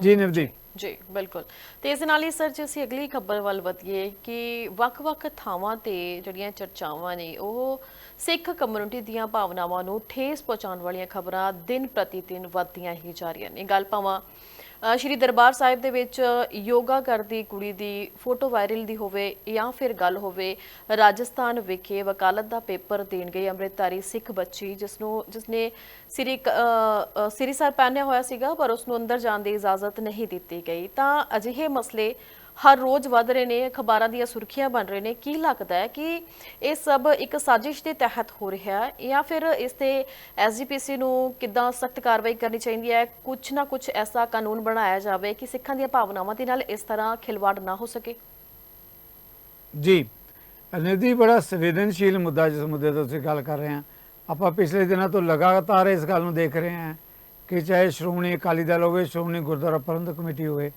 ਜੀ ਨਵਦੀ ਜੀ ਬਿਲਕੁਲ। ਤੇ ਇਸ ਨਾਲ ਹੀ ਸਰ ਜੇ ਅਸੀਂ ਅਗਲੀ ਖਬਰ ਵੱਲ ਵਧੀਏ ਕਿ ਵੱਖ-ਵੱਖ ਥਾਵਾਂ ਤੇ ਜਿਹੜੀਆਂ ਚਰਚਾਵਾਂ ਨੇ ਉਹ ਸਿੱਖ ਕਮਿਊਨਿਟੀ ਦੀਆਂ ਭਾਵਨਾਵਾਂ ਨੂੰ ਠੇਸ ਪਹੁੰਚਾਉਣ ਵਾਲੀਆਂ ਖਬਰਾਂ ਦਿਨ ਪ੍ਰਤੀ ਦਿਨ ਵੱਧਦੀਆਂ ਹੀ ਜਾ ਰਹੀਆਂ ਨੇ। ਗੱਲ ਭਾਵਾਂ ਸ਼੍ਰੀ ਦਰਬਾਰ ਸਾਹਿਬ ਦੇ ਵਿੱਚ ਯੋਗਾ ਕਰਦੀ ਕੁੜੀ ਦੀ ਫੋਟੋ ਵਾਇਰਲ ਦੀ ਹੋਵੇ ਜਾਂ ਫਿਰ ਗੱਲ ਹੋਵੇ, ਰਾਜਸਥਾਨ ਵਿਖੇ ਵਕਾਲਤ ਦਾ ਪੇਪਰ ਦੇਣ ਗਈ ਅੰਮ੍ਰਿਤਧਾਰੀ ਸਿੱਖ ਬੱਚੀ ਜਿਸ ਨੂੰ ਜਿਸਨੇ ਸ੍ਰੀ ਸ੍ਰੀ ਸਾਹਿਬ ਪਹਿਨਿਆ ਹੋਇਆ ਸੀਗਾ, ਪਰ ਉਸ ਨੂੰ ਅੰਦਰ ਜਾਣ ਦੀ ਇਜਾਜ਼ਤ ਨਹੀਂ ਦਿੱਤੀ ਗਈ। ਤਾਂ ਅਜਿਹੇ ਮਸਲੇ ਹਰ ਰੋਜ਼ ਵੱਧ ਰਹੇ ਨੇ, ਅਖਬਾਰਾਂ ਦੀਆਂ ਸੁਰਖੀਆਂ ਬਣ ਰਹੇ ਨੇ। ਕੀ ਲੱਗਦਾ ਹੈ ਕਿ ਇਹ ਸਭ ਇੱਕ ਸਾਜ਼ਿਸ਼ ਦੇ ਤਹਿਤ ਹੋ ਰਿਹਾ ਹੈ ਜਾਂ ਫਿਰ ਇਸ ਤੇ ਐਸਜੀਪੀਸੀ ਨੂੰ ਕਿੱਦਾਂ ਸਖਤ ਕਾਰਵਾਈ ਕਰਨੀ ਚਾਹੀਦੀ ਹੈ? ਕੁਝ ਨਾ ਕੁਝ ਐਸਾ ਕਾਨੂੰਨ ਬਣਾਇਆ ਜਾਵੇ ਕਿ ਸਿੱਖਾਂ ਦੀਆਂ ਭਾਵਨਾਵਾਂ ਦੇ ਨਾਲ ਇਸ ਤਰ੍ਹਾਂ ਖਿਲਵਾੜ ਨਾ ਹੋ ਸਕੇ। ਜੀ ਨਿਧੀ ਬੜਾ ਸੰਵੇਦਨਸ਼ੀਲ ਮੁੱਦਾ ਜਿਸ ਮੁੱਦੇ ਤੋਂ ਤੁਸੀਂ ਗੱਲ ਕਰ ਰਹੇ ਹਾਂ। ਆਪਾਂ ਪਿਛਲੇ ਦਿਨਾਂ ਤੋਂ ਲਗਾਤਾਰ ਇਸ ਗੱਲ ਨੂੰ ਦੇਖ ਰਹੇ ਹਾਂ ਕਿ ਚਾਹੇ ਸ਼੍ਰੋਮਣੀ ਅਕਾਲੀ ਦਲ ਹੋਵੇ, ਸ਼੍ਰੋਮਣੀ ਗੁਰਦੁਆਰਾ ਪ੍ਰਬੰਧਕ ਕਮੇਟੀ ਹੋਵੇ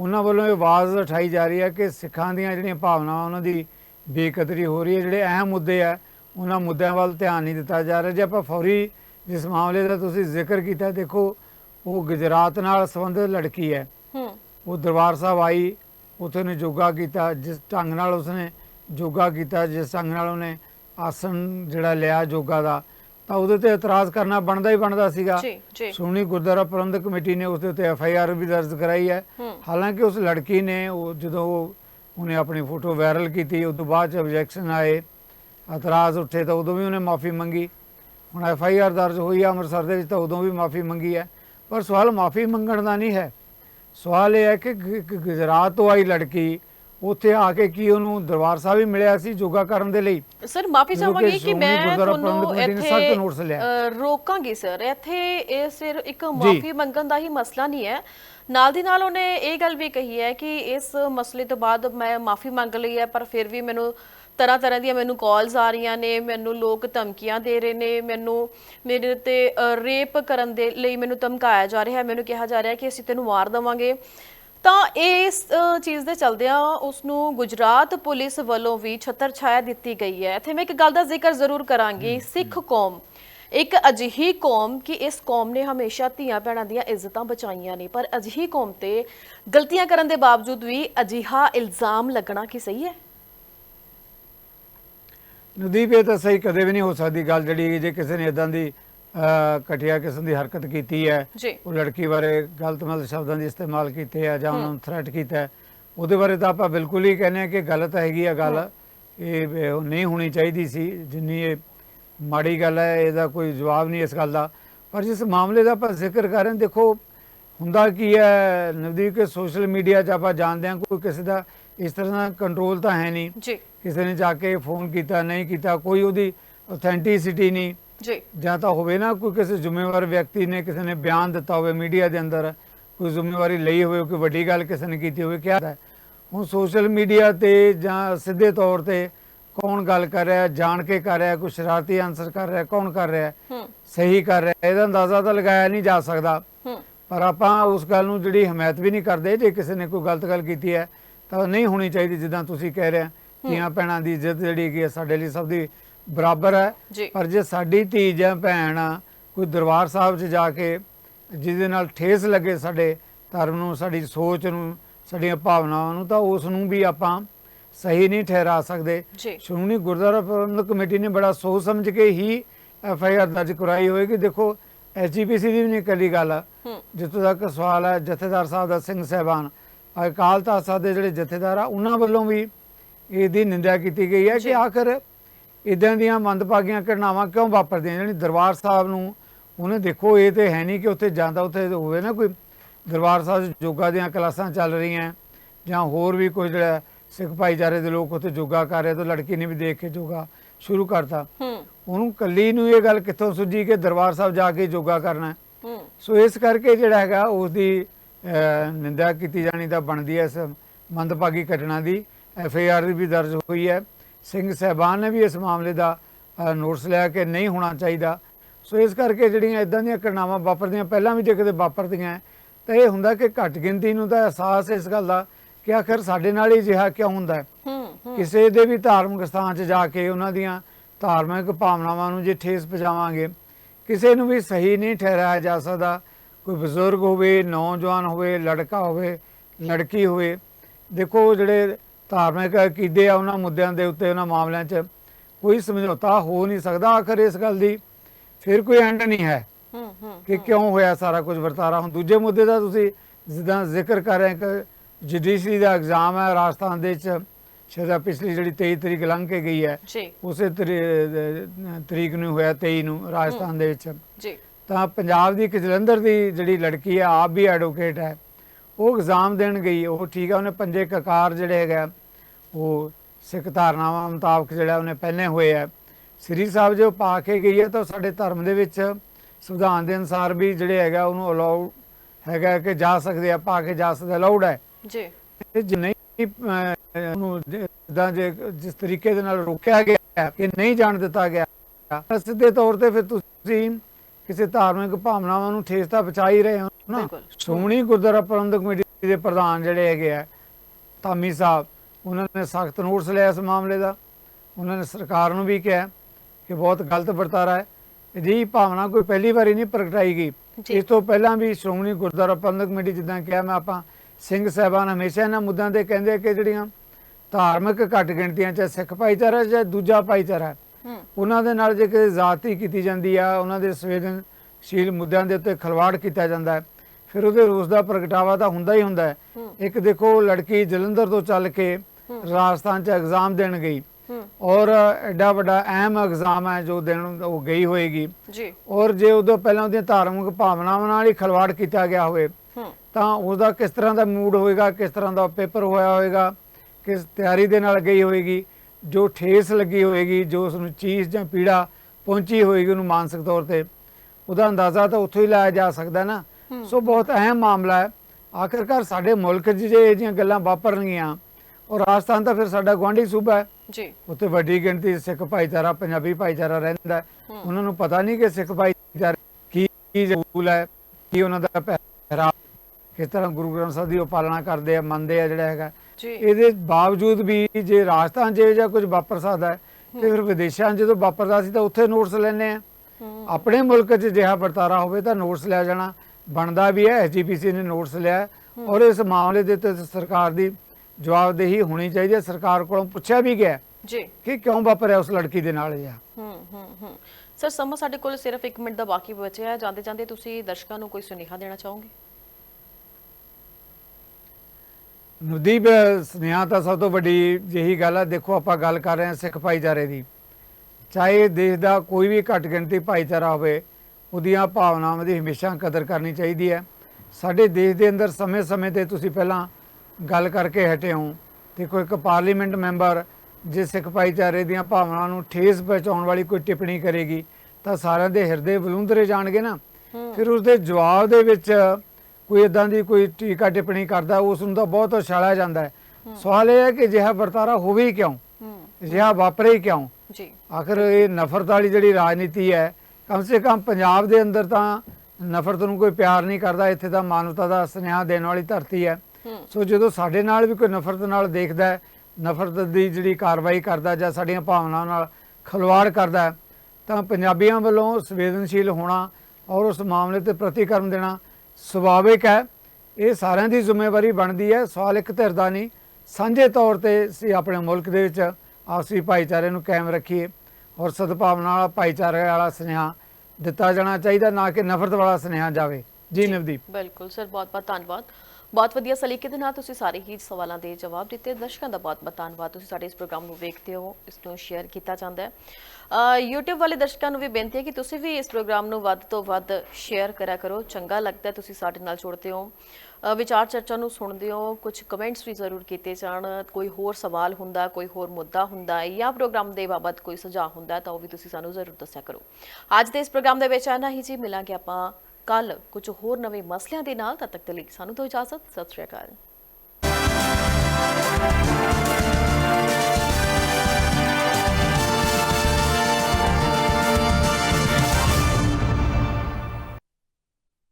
ਉਹਨਾਂ ਵੱਲੋਂ ਇਹ ਆਵਾਜ਼ ਉਠਾਈ ਜਾ ਰਹੀ ਹੈ ਕਿ ਸਿੱਖਾਂ ਦੀਆਂ ਜਿਹੜੀਆਂ ਭਾਵਨਾਵਾਂ ਉਹਨਾਂ ਦੀ ਬੇਕਦਰੀ ਹੋ ਰਹੀ ਹੈ। ਜਿਹੜੇ ਅਹਿਮ ਮੁੱਦੇ ਆ ਉਹਨਾਂ ਮੁੱਦਿਆਂ ਵੱਲ ਧਿਆਨ ਨਹੀਂ ਦਿੱਤਾ ਜਾ ਰਿਹਾ। ਜੇ ਆਪਾਂ ਫੌਰੀ ਜਿਸ ਮਾਮਲੇ ਦਾ ਤੁਸੀਂ ਜ਼ਿਕਰ ਕੀਤਾ ਦੇਖੋ ਉਹ ਗੁਜਰਾਤ ਨਾਲ ਸੰਬੰਧਿਤ ਲੜਕੀ ਹੈ। ਹੂੰ। ਉਹ ਦਰਬਾਰ ਸਾਹਿਬ ਆਈ ਉੱਥੇ ਨੇ ਯੋਗਾ ਕੀਤਾ ਜਿਸ ਢੰਗ ਨਾਲ ਉਸਨੇ ਯੋਗਾ ਕੀਤਾ ਜਿਸ ਢੰਗ ਨਾਲ ਉਹਨੇ ਆਸਣ ਜਿਹੜਾ ਲਿਆ ਯੋਗਾ ਦਾ ਤਾਂ ਉਹਦੇ ਤੇ ਇਤਰਾਜ਼ ਕਰਨਾ ਬਣਦਾ ਹੀ ਬਣਦਾ ਸੀਗਾ। ਜੀ ਜੀ। ਸ਼੍ਰੋਮਣੀ ਗੁਰਦੁਆਰਾ ਪ੍ਰਬੰਧਕ ਕਮੇਟੀ ਨੇ ਉਸ ਦੇ ਉੱਤੇ ਐਫ ਆਈ ਆਰ ਵੀ ਦਰਜ ਕਰਾਈ ਹੈ। ਹਾਲਾਂਕਿ ਉਸ ਲੜਕੀ ਨੇ ਉਹ ਜਦੋਂ ਉਹ- ਉਹਨੇ ਆਪਣੀ ਫੋਟੋ ਵਾਇਰਲ ਕੀਤੀ ਉਸ ਤੋਂ ਬਾਅਦ ਚ ਆਬਜੈਕਸ਼ਨ ਆਏ ਇਤਰਾਜ਼ ਉੱਠੇ ਤਾਂ ਉਦੋਂ ਵੀ ਉਹਨੇ ਮਾਫੀ ਮੰਗੀ। ਹੁਣ ਐਫ ਆਈ ਆਰ ਦਰਜ ਹੋਈ ਹੈ ਅੰਮ੍ਰਿਤਸਰ ਦੇ ਵਿੱਚ ਤਾਂ ਉਦੋਂ ਵੀ ਮਾਫੀ ਮੰਗੀ ਹੈ। ਪਰ ਸਵਾਲ ਮਾਫੀ ਮੰਗਣ ਦਾ ਨਹੀਂ ਹੈ। ਸਵਾਲ ਇਹ ਹੈ ਕਿ ਗੁਜਰਾਤ ਤੋਂ ਆਈ ਲੜਕੀ ਉੱਥੇ ਆ ਕੇ ਕੀ ਉਹਨੂੰ ਦਰਬਾਰ ਸਾਹਿਬ ਹੀ ਮਿਲਿਆ ਸੀ ਯੋਗਾ ਕਰਨ ਦੇ ਲਈ? ਸਰ ਮਾਫੀ ਚਾਹਾਂਗੀ ਕਿ ਮੈਂ ਤੁਹਾਨੂੰ ਇੱਥੇ ਰੋਕਾਂਗੀ ਸਰ। ਇੱਥੇ ਇਹ ਸਿਰ ਇੱਕ ਮਾਫੀ ਮੰਗਣ ਦਾ ਹੀ ਮਸਲਾ ਨਹੀਂ ਹੈ। ਨਾਲ ਦੀ ਨਾਲ ਉਹਨੇ ਇਹ ਗੱਲ ਵੀ ਕਹੀ ਹੈ ਕਿ ਇਸ ਮਸਲੇ ਤੋਂ ਬਾਅਦ ਮੈਂ ਮਾਫੀ ਮੰਗ ਲਈ ਹੈ ਪਰ ਫਿਰ ਵੀ ਮੈਨੂੰ ਤਰ੍ਹਾਂ ਤਰ੍ਹਾਂ ਦੀਆਂ ਮੈਨੂੰ ਕਾਲਸ ਆ ਰਹੀਆਂ ਨੇ ਮੈਨੂੰ ਲੋਕ ਧਮਕੀਆਂ ਦੇ ਰਹੇ ਨੇ ਮੈਨੂੰ ਮੇਰੇ ਤੇ ਰੇਪ ਕਰਨ ਦੇ ਲਈ ਮੈਨੂੰ ਧਮਕਾਇਆ ਜਾ ਰਿਹਾ ਹੈ ਮੈਨੂੰ ਕਿਹਾ ਜਾ ਰਿਹਾ ਹੈ ਕਿ ਅਸੀਂ ਤੈਨੂੰ ਮਾਰ ਦੇਵਾਂਗੇ। ਤਾਂ ਇਸ ਚੀਜ਼ ਦੇ ਚਲਦਿਆਂ ਉਸ ਨੂੰ ਗੁਜਰਾਤ ਪੁਲਿਸ ਵੱਲੋਂ ਵੀ ਛਤਰ ਛਾਇਆ ਦਿੱਤੀ ਗਈ ਹੈ। ਇੱਥੇ ਮੈਂ ਇੱਕ ਗੱਲ ਦਾ ਜ਼ਿਕਰ ਜ਼ਰੂਰ ਕਰਾਂਗੀ। ਸਿੱਖ ਕੌਮ ਇੱਕ ਅਜਿਹੀ ਕੌਮ ਕਿ ਇਸ ਕੌਮ ਨੇ ਹਮੇਸ਼ਾ ਧੀਆਂ ਭੈਣਾਂ ਦੀਆਂ ਇੱਜ਼ਤਾਂ ਬਚਾਈਆਂ ਨੇ ਪਰ ਅਜਿਹੀ ਕੌਮ ਤੇ ਗਲਤੀਆਂ ਕਰਨ ਦੇ ਬਾਵਜੂਦ ਵੀ ਅਜਿਹਾ ਇਲਜ਼ਾਮ ਲੱਗਣਾ ਕੀ ਸਹੀ ਹੈ? ਨਦੀਪ ਇਹ ਤਾਂ ਸਹੀ ਕਦੇ ਵੀ ਨਹੀਂ ਹੋ ਸਕਦੀ ਗੱਲ ਜਿਹੜੀ ਜੇ ਕਿਸੇ ਨੇ ਇਦਾਂ ਦੀ ਘਟੀਆ ਕਿਸਮ ਦੀ ਹਰਕਤ ਕੀਤੀ ਹੈ। ਉਹ ਲੜਕੀ ਬਾਰੇ ਗਲਤ ਮਤਲਬ ਸ਼ਬਦਾਂ ਦੀ ਇਸਤੇਮਾਲ ਕੀਤੇ ਆ ਜਾਂ ਉਹਨਾਂ ਨੂੰ ਥ੍ਰੈਟ ਕੀਤਾ ਉਹਦੇ ਬਾਰੇ ਤਾਂ ਆਪਾਂ ਬਿਲਕੁਲ ਹੀ ਕਹਿੰਦੇ ਆ ਕਿ ਗਲਤ ਹੈਗੀ ਆ ਗੱਲ। ਇਹ ਨਹੀਂ ਹੋਣੀ ਚਾਹੀਦੀ ਸੀ। ਜਿੰਨੀ ਇਹ ਮਾੜੀ ਗੱਲ ਹੈ ਇਹਦਾ ਕੋਈ ਜਵਾਬ ਨਹੀਂ ਇਸ ਗੱਲ ਦਾ। ਪਰ ਜਿਸ ਮਾਮਲੇ ਦਾ ਆਪਾਂ ਜ਼ਿਕਰ ਕਰ ਰਹੇ ਦੇਖੋ ਹੁੰਦਾ ਕੀ ਹੈ ਨਵਦੀਪ ਕੇ ਸੋਸ਼ਲ ਮੀਡੀਆ 'ਚ ਆਪਾਂ ਜਾਣਦੇ ਹਾਂ ਕੋਈ ਕਿਸੇ ਦਾ ਇਸ ਤਰ੍ਹਾਂ ਦਾ ਕੰਟਰੋਲ ਤਾਂ ਹੈ ਨਹੀਂ। ਜੀ। ਕਿਸੇ ਨੇ ਜਾ ਕੇ ਫੋਨ ਕੀਤਾ ਨਹੀਂ ਕੀਤਾ ਕੋਈ ਉਹਦੀ ਅਥੈਂਟਿਸਿਟੀ ਨਹੀਂ। ਜੀ। ਜਾਂ ਤਾਂ ਹੋਵੇ ਨਾ ਕੋਈ ਕਿਸੇ ਜ਼ਿੰਮੇਵਾਰ ਵਿਅਕਤੀ ਨੇ ਕਿਸੇ ਨੇ ਬਿਆਨ ਦਿੱਤਾ ਹੋਵੇ ਮੀਡੀਆ ਦੇ ਅੰਦਰ ਕੋਈ ਜ਼ਿੰਮੇਵਾਰੀ ਲਈ ਹੋਵੇ ਕੋਈ ਵੱਡੀ ਗੱਲ ਕਿਸੇ ਨੇ ਕੀਤੀ ਹੋਵੇ ਕਿਹਾ ਹੈ? ਹੁਣ ਸੋਸ਼ਲ ਮੀਡੀਆ ਤੇ ਜਾਂ ਸਿੱਧੇ ਤੌਰ ਤੇ ਕੌਣ ਗੱਲ ਕਰ ਰਿਹਾ ਹੈ, ਜਾਣ ਕੇ ਕਰ ਰਿਹਾ ਹੈ, ਕੋਈ ਸ਼ਰਾਰਤੀ ਆਨਸਰ ਕਰ ਰਿਹਾ ਹੈ, ਕੌਣ ਕਰ ਰਿਹਾ? ਸਹੀ ਕਰ ਰਿਹਾ ਹੈ, ਇਹਦਾ ਅੰਦਾਜ਼ਾ ਤਾਂ ਲਗਾਇਆ ਨਹੀਂ ਜਾ ਸਕਦਾ। ਪਰ ਆਪਾਂ ਉਸ ਗੱਲ ਨੂੰ ਜਿਹੜੀ ਹਮਾਇਤ ਵੀ ਨਹੀਂ ਕਰਦੇ ਜੇ ਕਿਸੇ ਨੇ ਕੋਈ ਗਲਤ ਗੱਲ ਕੀਤੀ ਹੈ ਤਾਂ ਨਹੀਂ ਹੋਣੀ ਚਾਹੀਦੀ ਜਿੱਦਾਂ ਤੁਸੀਂ ਕਹਿ ਰਹੇ ਹੋ। ਧੀਆਂ ਭੈਣਾਂ ਦੀ ਇੱਜ਼ਤ ਜਿਹੜੀ ਕਿ ਸਾਡੇ ਲਈ ਸਭ ਦੀ ਬਰਾਬਰ ਹੈ। ਪਰ ਜੇ ਸਾਡੀ ਧੀ ਜਾਂ ਭੈਣ ਕੋਈ ਦਰਬਾਰ ਸਾਹਿਬ 'ਚ ਜਾ ਕੇ ਜਿਹਦੇ ਨਾਲ ਠੇਸ ਲੱਗੇ ਸਾਡੇ ਧਰਮ ਨੂੰ ਸਾਡੀ ਸੋਚ ਨੂੰ ਸਾਡੀਆਂ ਭਾਵਨਾਵਾਂ ਨੂੰ ਤਾਂ ਉਸ ਨੂੰ ਵੀ ਆਪਾਂ ਸਹੀ ਨਹੀਂ ਠਹਿਰਾ ਸਕਦੇ। ਸ਼੍ਰੋਮਣੀ ਗੁਰਦੁਆਰਾ ਪ੍ਰਬੰਧਕ ਕਮੇਟੀ ਨੇ ਬੜਾ ਸੋਚ ਸਮਝ ਕੇ ਹੀ ਐਫ ਆਈ ਆਰ ਦਰਜ ਕਰਾਈ ਹੋਏਗੀ। ਦੇਖੋ ਐਸਜੀਪੀਸੀ ਦੀ ਵੀ ਨਹੀਂ ਕੱਲੀ ਗੱਲ। ਜਿੱਥੋਂ ਤੱਕ ਸਵਾਲ ਹੈ ਜਥੇਦਾਰ ਸਾਹਿਬ ਦਾ ਸਿੰਘ ਸਹਿਬਾਨ ਅਕਾਲ ਤਖਤ ਸਾਹਿਬ ਦੇ ਜਿਹੜੇ ਜਥੇਦਾਰ ਆ ਉਹਨਾਂ ਵੱਲੋਂ ਵੀ ਇਹਦੀ ਨਿੰਦਿਆ ਕੀਤੀ ਗਈ ਹੈ। ਕਿ ਆਖਰ ਇਦਾਂ ਦੀਆਂ ਮੰਦਭਾਗੀਆਂ ਘਟਨਾਵਾਂ ਕਿਉਂ ਵਾਪਰਦੀਆਂ? ਜਿਹੜੀ ਦਰਬਾਰ ਸਾਹਿਬ ਨੂੰ ਉਹਨੇ ਦੇਖੋ ਇਹ ਤੇ ਹੈ ਨਹੀਂ ਕਿ ਉੱਥੇ ਜਾਂਦਾ ਉੱਥੇ ਹੋਵੇ ਨਾ ਕੋਈ ਦਰਬਾਰ ਸਾਹਿਬ ਯੋਗਾ ਦੀਆਂ ਕਲਾਸਾਂ ਚੱਲ ਰਹੀਆਂ। ਜਾਂ ਹੋਰ ਵੀ ਕੋਈ ਜਿਹੜਾ ਸਿੱਖ ਭਾਈਚਾਰੇ ਦੇ ਲੋਕ ਉੱਥੇ ਯੋਗਾ ਕਰ ਰਹੇ ਤਾਂ ਲੜਕੀ ਨੇ ਵੀ ਦੇਖ ਕੇ ਯੋਗਾ ਸ਼ੁਰੂ ਕਰਤਾ। ਹੂੰ। ਉਹਨੂੰ ਕੱਲੀ ਨੂੰ ਇਹ ਗੱਲ ਕਿੱਥੋਂ ਸੁੱਝੀ ਕਿ ਦਰਬਾਰ ਸਾਹਿਬ ਜਾ ਕੇ ਯੋਗਾ ਕਰਨਾ? ਸੋ ਇਸ ਕਰਕੇ ਜਿਹੜਾ ਹੈਗਾ ਉਸ ਦੀ ਨਿੰਦਾ ਕੀਤੀ ਜਾਣੀ ਤਾਂ ਬਣਦੀ ਹੈ ਇਸ ਮੰਦਭਾਗੀ ਘਟਨਾ ਦੀ। ਐਫ ਆਈ ਆਰ ਵੀ ਦਰਜ ਹੋਈ ਹੈ। ਸਿੰਘ ਸਹਿਬਾਨ ਨੇ ਵੀ ਇਸ ਮਾਮਲੇ ਦਾ ਨੋਟਿਸ ਲਿਆ ਕਿ ਨਹੀਂ ਹੋਣਾ ਚਾਹੀਦਾ। ਸੋ ਇਸ ਕਰਕੇ ਜਿਹੜੀਆਂ ਇਦਾਂ ਦੀਆਂ ਘਟਨਾਵਾਂ ਵਾਪਰਦੀਆਂ ਪਹਿਲਾਂ ਵੀ ਜੇ ਕਿਤੇ ਵਾਪਰਦੀਆਂ ਤਾਂ ਇਹ ਹੁੰਦਾ ਕਿ ਘੱਟ ਗਿਣਤੀ ਨੂੰ ਤਾਂ ਅਹਿਸਾਸ ਇਸ ਗੱਲ ਦਾ ਕਿ ਆਖਰ ਸਾਡੇ ਨਾਲ ਹੀ ਅਜਿਹਾ ਕਿਉਂ ਹੁੰਦਾ ਕਿਸੇ ਦੇ ਵੀ ਧਾਰਮਿਕ ਸਥਾਨ 'ਚ ਜਾ ਕੇ ਉਹਨਾਂ ਦੀਆਂ ਧਾਰਮਿਕ ਭਾਵਨਾਵਾਂ ਨੂੰ ਜੇ ਠੇਸ ਪਹੁੰਚਾਵਾਂਗੇ ਕਿਸੇ ਨੂੰ ਵੀ ਸਹੀ ਨਹੀਂ ਠਹਿਰਾਇਆ ਜਾ ਸਕਦਾ। ਕੋਈ ਬਜ਼ੁਰਗ ਹੋਵੇ ਨੌਜਵਾਨ ਹੋਵੇ ਲੜਕਾ ਹੋਵੇ ਲੜਕੀ ਹੋਵੇ ਦੇਖੋ ਜਿਹੜੇ ਧਾਰਮਿਕ ਅਕੀਦੇ ਆ ਉਹਨਾਂ ਮੁੱਦਿਆਂ ਦੇ ਉੱਤੇ ਉਹਨਾਂ ਮਾਮਲਿਆਂ 'ਚ ਕੋਈ ਸਮਝੌਤਾ ਹੋ ਨਹੀਂ ਸਕਦਾ ਆਖਰ ਇਸ ਗੱਲ ਦੀ। ਫਿਰ ਕੋਈ ਐਂਡ ਨਹੀਂ ਹੈ ਕਿ ਕਿਉਂ ਹੋਇਆ ਸਾਰਾ ਕੁਝ ਵਰਤਾਰਾ। ਹੁਣ ਦੂਜੇ ਮੁੱਦੇ ਦਾ ਤੁਸੀਂ ਜਿੱਦਾਂ ਜ਼ਿਕਰ ਕਰ ਰਹੇ ਕਿ ਜੁਡੀਸ਼ਰੀ ਦਾ ਐਗਜ਼ਾਮ ਹੈ ਰਾਜਸਥਾਨ ਦੇ ਵਿੱਚ ਸ਼ਾਇਦ ਪਿਛਲੀ ਜਿਹੜੀ 23 ਤਰੀਕ ਲੰਘ ਕੇ ਗਈ ਹੈ ਉਸੇ ਤਰੀਕ ਨੂੰ ਹੋਇਆ 23 ਨੂੰ ਰਾਜਸਥਾਨ ਦੇ ਵਿੱਚ। ਜੀ। ਤਾਂ ਪੰਜਾਬ ਦੀ ਇੱਕ ਜਲੰਧਰ ਦੀ ਜਿਹੜੀ ਲੜਕੀ ਹੈ ਆਪ ਵੀ ਐਡਵੋਕੇਟ ਹੈ। ਉਹ ਐਗਜ਼ਾਮ ਦੇਣ ਗਈ ਉਹ ਠੀਕ ਹੈ ਉਹਨੇ ਪੰਜੇ ਕਕਾਰ ਜਿਹੜੇ ਹੈਗਾ ਉਹ ਸਿੱਖ ਧਾਰਨਾਵਾਂ ਮੁਤਾਬਕ ਜਿਹੜਾ ਉਹਨੇ ਪਹਿਨੇ ਹੋਏ ਹੈ ਸ੍ਰੀ ਸਾਹਿਬ ਜੋ ਪਾ ਕੇ ਗਈ ਹੈ ਤਾਂ ਸਾਡੇ ਧਰਮ ਦੇ ਵਿੱਚ ਸੰਵਿਧਾਨ ਦੇ ਅਨੁਸਾਰ ਵੀ ਜਿਹੜੇ ਹੈਗਾ ਉਹਨੂੰ ਅਲਾਉ ਹੈਗਾ ਕਿ ਜਾ ਸਕਦੇ ਆ ਪਾ ਕੇ ਜਾ ਸਕਦੇ ਅਲਾਉਡ ਹੈ ਜੀ। ਜੇ ਨਹੀਂ ਉਹਨੂੰ ਜਿੱਦਾਂ ਜੇ ਜਿਸ ਤਰੀਕੇ ਦੇ ਨਾਲ ਰੋਕਿਆ ਗਿਆ ਕਿ ਨਹੀਂ ਜਾਣ ਦਿੱਤਾ ਗਿਆ ਸਿੱਧੇ ਤੌਰ ਤੇ ਫਿਰ ਤੁਸੀਂ ਕਿਸੇ ਧਾਰਮਿਕ ਭਾਵਨਾਵਾਂ ਨੂੰ ਠੇਸ ਤਾਂ ਪਹੁੰਚਾ ਹੀ ਰਹੇ ਹੋ ਨਾ। ਸ਼੍ਰੋਮਣੀ ਗੁਰਦੁਆਰਾ ਪ੍ਰਬੰਧਕ ਕਮੇਟੀ ਦੇ ਪ੍ਰਧਾਨ ਜਿਹੜੇ ਹੈਗੇ ਆ ਧਾਮੀ ਸਾਹਿਬ ਉਹਨਾਂ ਨੇ ਸਖਤ ਨੋਟਿਸ ਲਿਆ ਇਸ ਮਾਮਲੇ ਦਾ ਉਹਨਾਂ ਨੇ ਸਰਕਾਰ ਨੂੰ ਵੀ ਕਿਹਾ ਕਿ ਬਹੁਤ ਗਲਤ ਵਰਤਾਰਾ ਹੈ ਅਜਿਹੀ ਭਾਵਨਾ ਕੋਈ ਪਹਿਲੀ ਵਾਰੀ ਨਹੀਂ ਪ੍ਰਗਟਾਈ ਗਈ। ਇਸ ਤੋਂ ਪਹਿਲਾਂ ਵੀ ਸ਼੍ਰੋਮਣੀ ਗੁਰਦੁਆਰਾ ਪ੍ਰਬੰਧਕ ਕਮੇਟੀ ਜਿੱਦਾਂ ਕਿਹਾ ਮੈਂ ਆਪਾਂ ਸਿੰਘ ਸਾਹਿਬਾਨ ਹਮੇਸ਼ਾ ਇਹਨਾਂ ਮੁੱਦਿਆਂ ਤੇ ਕਹਿੰਦੇ ਕਿ ਜਿਹੜੀਆਂ ਧਾਰਮਿਕ ਘੱਟ ਗਿਣਤੀਆਂ ਚ ਸਿੱਖ ਭਾਈਚਾਰਾ ਜਾਂ ਦੂਜਾ ਭਾਈਚਾਰਾ ਉਹਨਾਂ ਦੇ ਨਾਲ ਜੇ ਕਿ ਜ਼ਾਤੀ ਕੀਤੀ ਜਾਂਦੀ ਆ ਉਹਨਾਂ ਦੇ ਸੰਵੇਦਨਸ਼ੀਲ ਮੁੱਦਿਆਂ ਦੇ ਉੱਤੇ ਖਲਵਾੜ ਕੀਤਾ ਜਾਂਦਾ ਫਿਰ ਉਹਦੇ ਰੋਸ ਦਾ ਪ੍ਰਗਟਾਵਾ ਤਾਂ ਹੁੰਦਾ ਹੀ ਹੁੰਦਾ ਇੱਕ ਦੇਖੋ ਲੜਕੀ ਜਲੰਧਰ ਤੋਂ ਚੱਲ ਕੇ ਰਾਜਸਥਾਨ 'ਚ ਐਗਜ਼ਾਮ ਦੇਣ ਗਈ। ਔਰ ਐਡਾ ਵੱਡਾ ਅਹਿਮ ਐਗਜ਼ਾਮ ਹੈ ਜੋ ਦੇਣ ਉਹ ਗਈ ਹੋਏਗੀ। ਜੀ। ਔਰ ਜੇ ਉਦੋਂ ਪਹਿਲਾਂ ਉਹਦੀਆਂ ਧਾਰਮਿਕ ਭਾਵਨਾਵਾਂ ਨਾਲ ਹੀ ਖਲਵਾੜ ਕੀਤਾ ਗਿਆ ਹੋਵੇ ਤਾਂ ਉਹਦਾ ਕਿਸ ਤਰ੍ਹਾਂ ਦਾ ਮੂਡ ਹੋਏਗਾ ਕਿਸ ਤਰ੍ਹਾਂ ਦਾ ਪੇਪਰ ਹੋਇਆ ਹੋਏਗਾ ਕਿਸ ਤਿਆਰੀ ਦੇ ਨਾਲ ਗਈ ਹੋਏਗੀ ਜੋ ਠੇਸ ਲੱਗੀ ਹੋਏਗੀ ਜੋ ਉਸ ਨੂੰ ਚੀਜ਼ ਜਾਂ ਪੀੜਾ ਪਹੁੰਚੀ ਹੋਏਗੀ ਉਹਨੂੰ ਮਾਨਸਿਕ ਤੌਰ ਤੇ ਉਹਦਾ ਅੰਦਾਜ਼ਾ ਤਾਂ ਉੱਥੋਂ ਹੀ ਲਾਇਆ ਜਾ ਸਕਦਾ ਨਾ। ਸੋ ਬਹੁਤ ਅਹਿਮ ਮਾਮਲਾ ਹੈ। ਆਖਿਰਕਾਰ ਸਾਡੇ ਮੁਲਕ 'ਚ ਜੇ ਇਹ ਜਿਹੀਆਂ ਗੱਲਾਂ ਵਾਪਰਨਗੀਆਂ ਔਰ ਰਾਜਸਥਾਨ ਤਾਂ ਫਿਰ ਸਾਡਾ ਗੁਆਂਢੀ ਸੂਬਾ ਹੈ। ਜੀ। ਉੱਥੇ ਵੱਡੀ ਗਿਣਤੀ ਸਿੱਖ ਭਾਈਚਾਰਾ ਪੰਜਾਬੀ ਭਾਈਚਾਰਾ ਰਹਿੰਦਾ। ਉਹਨਾਂ ਨੂੰ ਪਤਾ ਨਹੀਂ ਕਿ ਸਿੱਖ ਭਾਈਚਾਰੇ ਕੀ ਰੂਲ ਹੈ ਕੀ ਉਹਨਾਂ ਦਾ ਪਹਿਰਾਵਾ ਕਿਸ ਤਰ੍ਹਾਂ ਗੁਰੂ ਗ੍ਰੰਥ ਸਾਹਿਬ ਦੀ ਉਹ ਪਾਲਣਾ ਕਰਦੇ ਆ ਮੰਨਦੇ ਆ ਜਿਹੜਾ ਹੈਗਾ। ਇਹਦੇ ਬਾਵਜੂਦ ਵੀ ਜੇ ਰਾਜਸਥਾਨ 'ਚ ਜਾਂ ਕੁਝ ਵਾਪਰ ਸਕਦਾ ਹੈ ਤੇ ਫਿਰ ਵਿਦੇਸ਼ਾਂ ਜਦੋਂ ਵਾਪਰਦਾ ਸੀ ਤਾਂ ਉੱਥੇ ਨੋਟਿਸ ਲੈਣੇ ਆ। ਆਪਣੇ ਮੁਲਕ 'ਚ ਜਿਹਾ ਵਰਤਾਰਾ ਹੋਵੇ ਤਾਂ ਨੋਟਿਸ ਲਿਆ ਜਾਣਾ। ਬਣਦਾ ਵੀ ਹੈ ਐਸਜੀਪੀਸੀ ਨੇ ਨੋਟਿਸ ਲਿਆ ਔਰ ਇਸ ਮਾਮਲੇ ਦੇ ਉੱਤੇ ਸਰਕਾਰ ਦੀ ਜਵਾਬਦੇਹੀ ਹੋਣੀ ਚਾਹੀਦੀ ਹੈ। ਸਰਕਾਰ ਕੋਲੋਂ ਪੁੱਛਿਆ ਵੀ ਗਿਆ ਜੀ। ਕਿ ਕਿਉਂ ਵਾਪਰਿਆ ਉਸ ਲੜਕੀ ਦੇ ਨਾਲ ਇਹ ਹੂੰ ਹੂੰ ਹੂੰ। ਸਰ ਸਮਾਂ ਸਾਡੇ ਕੋਲ ਸਿਰਫ 1 ਮਿੰਟ ਦਾ ਬਾਕੀ ਬਚਿਆ ਹੈ। ਜਾਂਦੇ ਜਾਂਦੇ ਤੁਸੀਂ ਦਰਸ਼ਕਾਂ ਨੂੰ ਕੋਈ ਸੁਨੇਹਾ ਦੇਣਾ ਚਾਹੋਗੇ? ਨਵਦੀਪ ਸੁਨੇਹਾ ਤਾਂ ਸਭ ਤੋਂ ਵੱਡੀ ਜਿਹੀ ਗੱਲ ਹੈ ਦੇਖੋ ਆਪਾਂ ਗੱਲ ਕਰ ਰਹੇ ਹਾਂ ਸਿੱਖ ਭਾਈਚਾਰੇ ਦੀ। ਚਾਹੇ ਦੇਸ਼ ਦਾ ਕੋਈ ਵੀ ਘੱਟ ਗਿਣਤੀ ਭਾਈਚਾਰਾ ਹੋਵੇ ਉਹਦੀਆਂ ਭਾਵਨਾਵਾਂ ਦੀ ਹਮੇਸ਼ਾ ਕਦਰ ਕਰਨੀ ਚਾਹੀਦੀ ਹੈ। ਸਾਡੇ ਦੇਸ਼ ਦੇ ਅੰਦਰ ਸਮੇਂ-ਸਮੇਂ ਤੇ ਤੁਸੀਂ ਪਹਿਲਾਂ ਗੱਲ ਕਰਕੇ ਹਟੇ ਹੋ। ਦੇਖੋ ਇੱਕ ਪਾਰਲੀਮੈਂਟ ਮੈਂਬਰ ਜੇ ਸਿੱਖ ਭਾਈਚਾਰੇ ਦੀਆਂ ਭਾਵਨਾਵਾਂ ਨੂੰ ਠੇਸ ਪਹੁੰਚਾਉਣ ਵਾਲੀ ਕੋਈ ਟਿੱਪਣੀ ਕਰੇਗੀ ਤਾਂ ਸਾਰਿਆਂ ਦੇ ਹਿਰਦੇ ਬਲੂੰਦਰੇ ਜਾਣਗੇ ਨਾ। ਫਿਰ ਉਸ ਦੇ ਜਵਾਬ ਦੇ ਵਿੱਚ ਕੋਈ ਇਦਾਂ ਦੀ ਕੋਈ ਟੀਕਾ ਟਿੱਪਣੀ ਕਰਦਾ ਉਸ ਨੂੰ ਤਾਂ ਬਹੁਤ ਉਛਾਲਿਆ ਜਾਂਦਾ ਹੈ। ਸਵਾਲ ਇਹ ਹੈ ਕਿ ਜਿਹਾ ਵਰਤਾਰਾ ਹੋਵੇ ਹੀ ਕਿਉਂ? ਜਿਹਾ ਵਾਪਰੇ ਹੀ ਕਿਉਂ? ਜੀ। ਆਖਰ ਇਹ ਨਫ਼ਰਤ ਵਾਲੀ ਜਿਹੜੀ ਰਾਜਨੀਤੀ ਹੈ ਕਮ ਸੇ ਕਮ ਪੰਜਾਬ ਦੇ ਅੰਦਰ ਤਾਂ ਨਫ਼ਰਤ ਨੂੰ ਕੋਈ ਪਿਆਰ ਨਹੀਂ ਕਰਦਾ ਇੱਥੇ ਤਾਂ ਮਾਨਵਤਾ ਦਾ ਸੁਨੇਹਾ ਦੇਣ ਵਾਲੀ ਧਰਤੀ ਹੈ। ਸੋ ਜਦੋਂ ਸਾਡੇ ਨਾਲ ਵੀ ਕੋਈ ਨਫ਼ਰਤ ਨਾਲ ਦੇਖਦਾ ਹੈ ਨਫ਼ਰਤ ਦੀ ਜਿਹੜੀ ਕਾਰਵਾਈ ਕਰਦਾ ਜਾਂ ਸਾਡੀਆਂ ਭਾਵਨਾਵਾਂ ਨਾਲ ਖਿਲਵਾੜ ਕਰਦਾ ਤਾਂ ਪੰਜਾਬੀਆਂ ਵੱਲੋਂ ਸੰਵੇਦਨਸ਼ੀਲ ਹੋਣਾ ਔਰ ਉਸ ਮਾਮਲੇ ਤੇ ਪ੍ਰਤੀਕਰਮ ਦੇਣਾ ਸੁਭਾਵਿਕ ਹੈ। ਇਹ ਸਾਰਿਆਂ ਦੀ ਜ਼ਿੰਮੇਵਾਰੀ ਬਣਦੀ ਹੈ। ਸਵਾਲ ਇੱਕ ਧਿਰ ਦਾ ਨਹੀਂ। ਸਾਂਝੇ ਤੌਰ ਤੇ ਅਸੀਂ ਆਪਣੇ ਮੁਲਕ ਦੇ ਵਿੱਚ ਆਪਸੀ ਭਾਈਚਾਰੇ ਨੂੰ ਕਾਇਮ ਰੱਖੀਏ। ਔਰ ਸਦਭਾਵਨਾ ਵਾਲਾ ਭਾਈਚਾਰੇ ਵਾਲਾ ਸੁਨੇਹਾ ਦਿੱਤਾ ਜਾਣਾ ਚਾਹੀਦਾ ਨਾ ਕਿ ਨਫ਼ਰਤ ਵਾਲਾ ਸੁਨੇਹਾ ਜਾਵੇ। ਜੀ ਨਵਦੀਪ। ਬਿਲਕੁਲ ਸਰ ਬਹੁਤ ਬਹੁਤ ਧੰਨਵਾਦ। ਬਹੁਤ ਵਧੀਆ ਸਲੀਕੇ ਦੇ ਨਾਲ ਤੁਸੀਂ ਸਾਰੇ ਹੀ ਸਵਾਲਾਂ ਦੇ ਜਵਾਬ ਦਿੱਤੇ। ਦਰਸ਼ਕਾਂ ਦਾ ਬਹੁਤ ਬਹੁਤ ਧੰਨਵਾਦ। ਤੁਸੀਂ ਸਾਡੇ ਇਸ ਪ੍ਰੋਗਰਾਮ ਨੂੰ ਵੇਖਦੇ ਹੋ, ਇਸ ਨੂੰ ਸ਼ੇਅਰ ਕੀਤਾ ਜਾਂਦਾ ਹੈ। YouTube ਵਾਲੇ ਦਰਸ਼ਕਾਂ ਨੂੰ ਵੀ ਬੇਨਤੀ ਹੈ ਕਿ ਤੁਸੀਂ ਵੀ ਇਸ ਪ੍ਰੋਗਰਾਮ ਨੂੰ ਵੱਧ ਤੋਂ ਵੱਧ ਸ਼ੇਅਰ ਕਰਿਆ ਕਰੋ। ਚੰਗਾ ਲੱਗਦਾ ਤੁਸੀਂ ਸਾਡੇ ਨਾਲ ਜੁੜਦੇ ਹੋ। ਵਿਚਾਰ ਚਰਚਾ ਨੂੰ ਸੁਣਦੇ ਹੋ। ਕੁਝ ਕਮੈਂਟਸ ਵੀ ਜ਼ਰੂਰ ਕੀਤੇ ਜਾਣ। ਕੋਈ ਹੋਰ ਸਵਾਲ ਹੁੰਦਾ, ਕੋਈ ਹੋਰ ਮੁੱਦਾ ਹੁੰਦਾ ਹੈ ਜਾਂ ਪ੍ਰੋਗਰਾਮ ਦੇ ਬਾਬਤ ਕੋਈ ਸੁਝਾਅ ਹੁੰਦਾ ਤਾਂ ਉਹ ਵੀ ਤੁਸੀਂ ਸਾਨੂੰ ਜ਼ਰੂਰ ਦੱਸਿਆ ਕਰੋ। ਅੱਜ ਦੇ ਇਸ ਪ੍ਰੋਗਰਾਮ ਦੇ ਵਿੱਚ ਆਨਾ ਹੀ ਜੀ। ਮਿਲਾਂਗੇ ਆਪਾਂ ਕੱਲ ਕੁਝ ਹੋਰ ਨਵੇਂ ਮਸਲਿਆਂ ਦੇ ਨਾਲ ਤਦ ਤੱਕ ਦੇ ਲਈ ਸਾਨੂੰ ਤੋਂ ਇਜਾਜ਼ਤ। ਸਤਿ ਸ਼੍ਰੀ ਅਕਾਲ।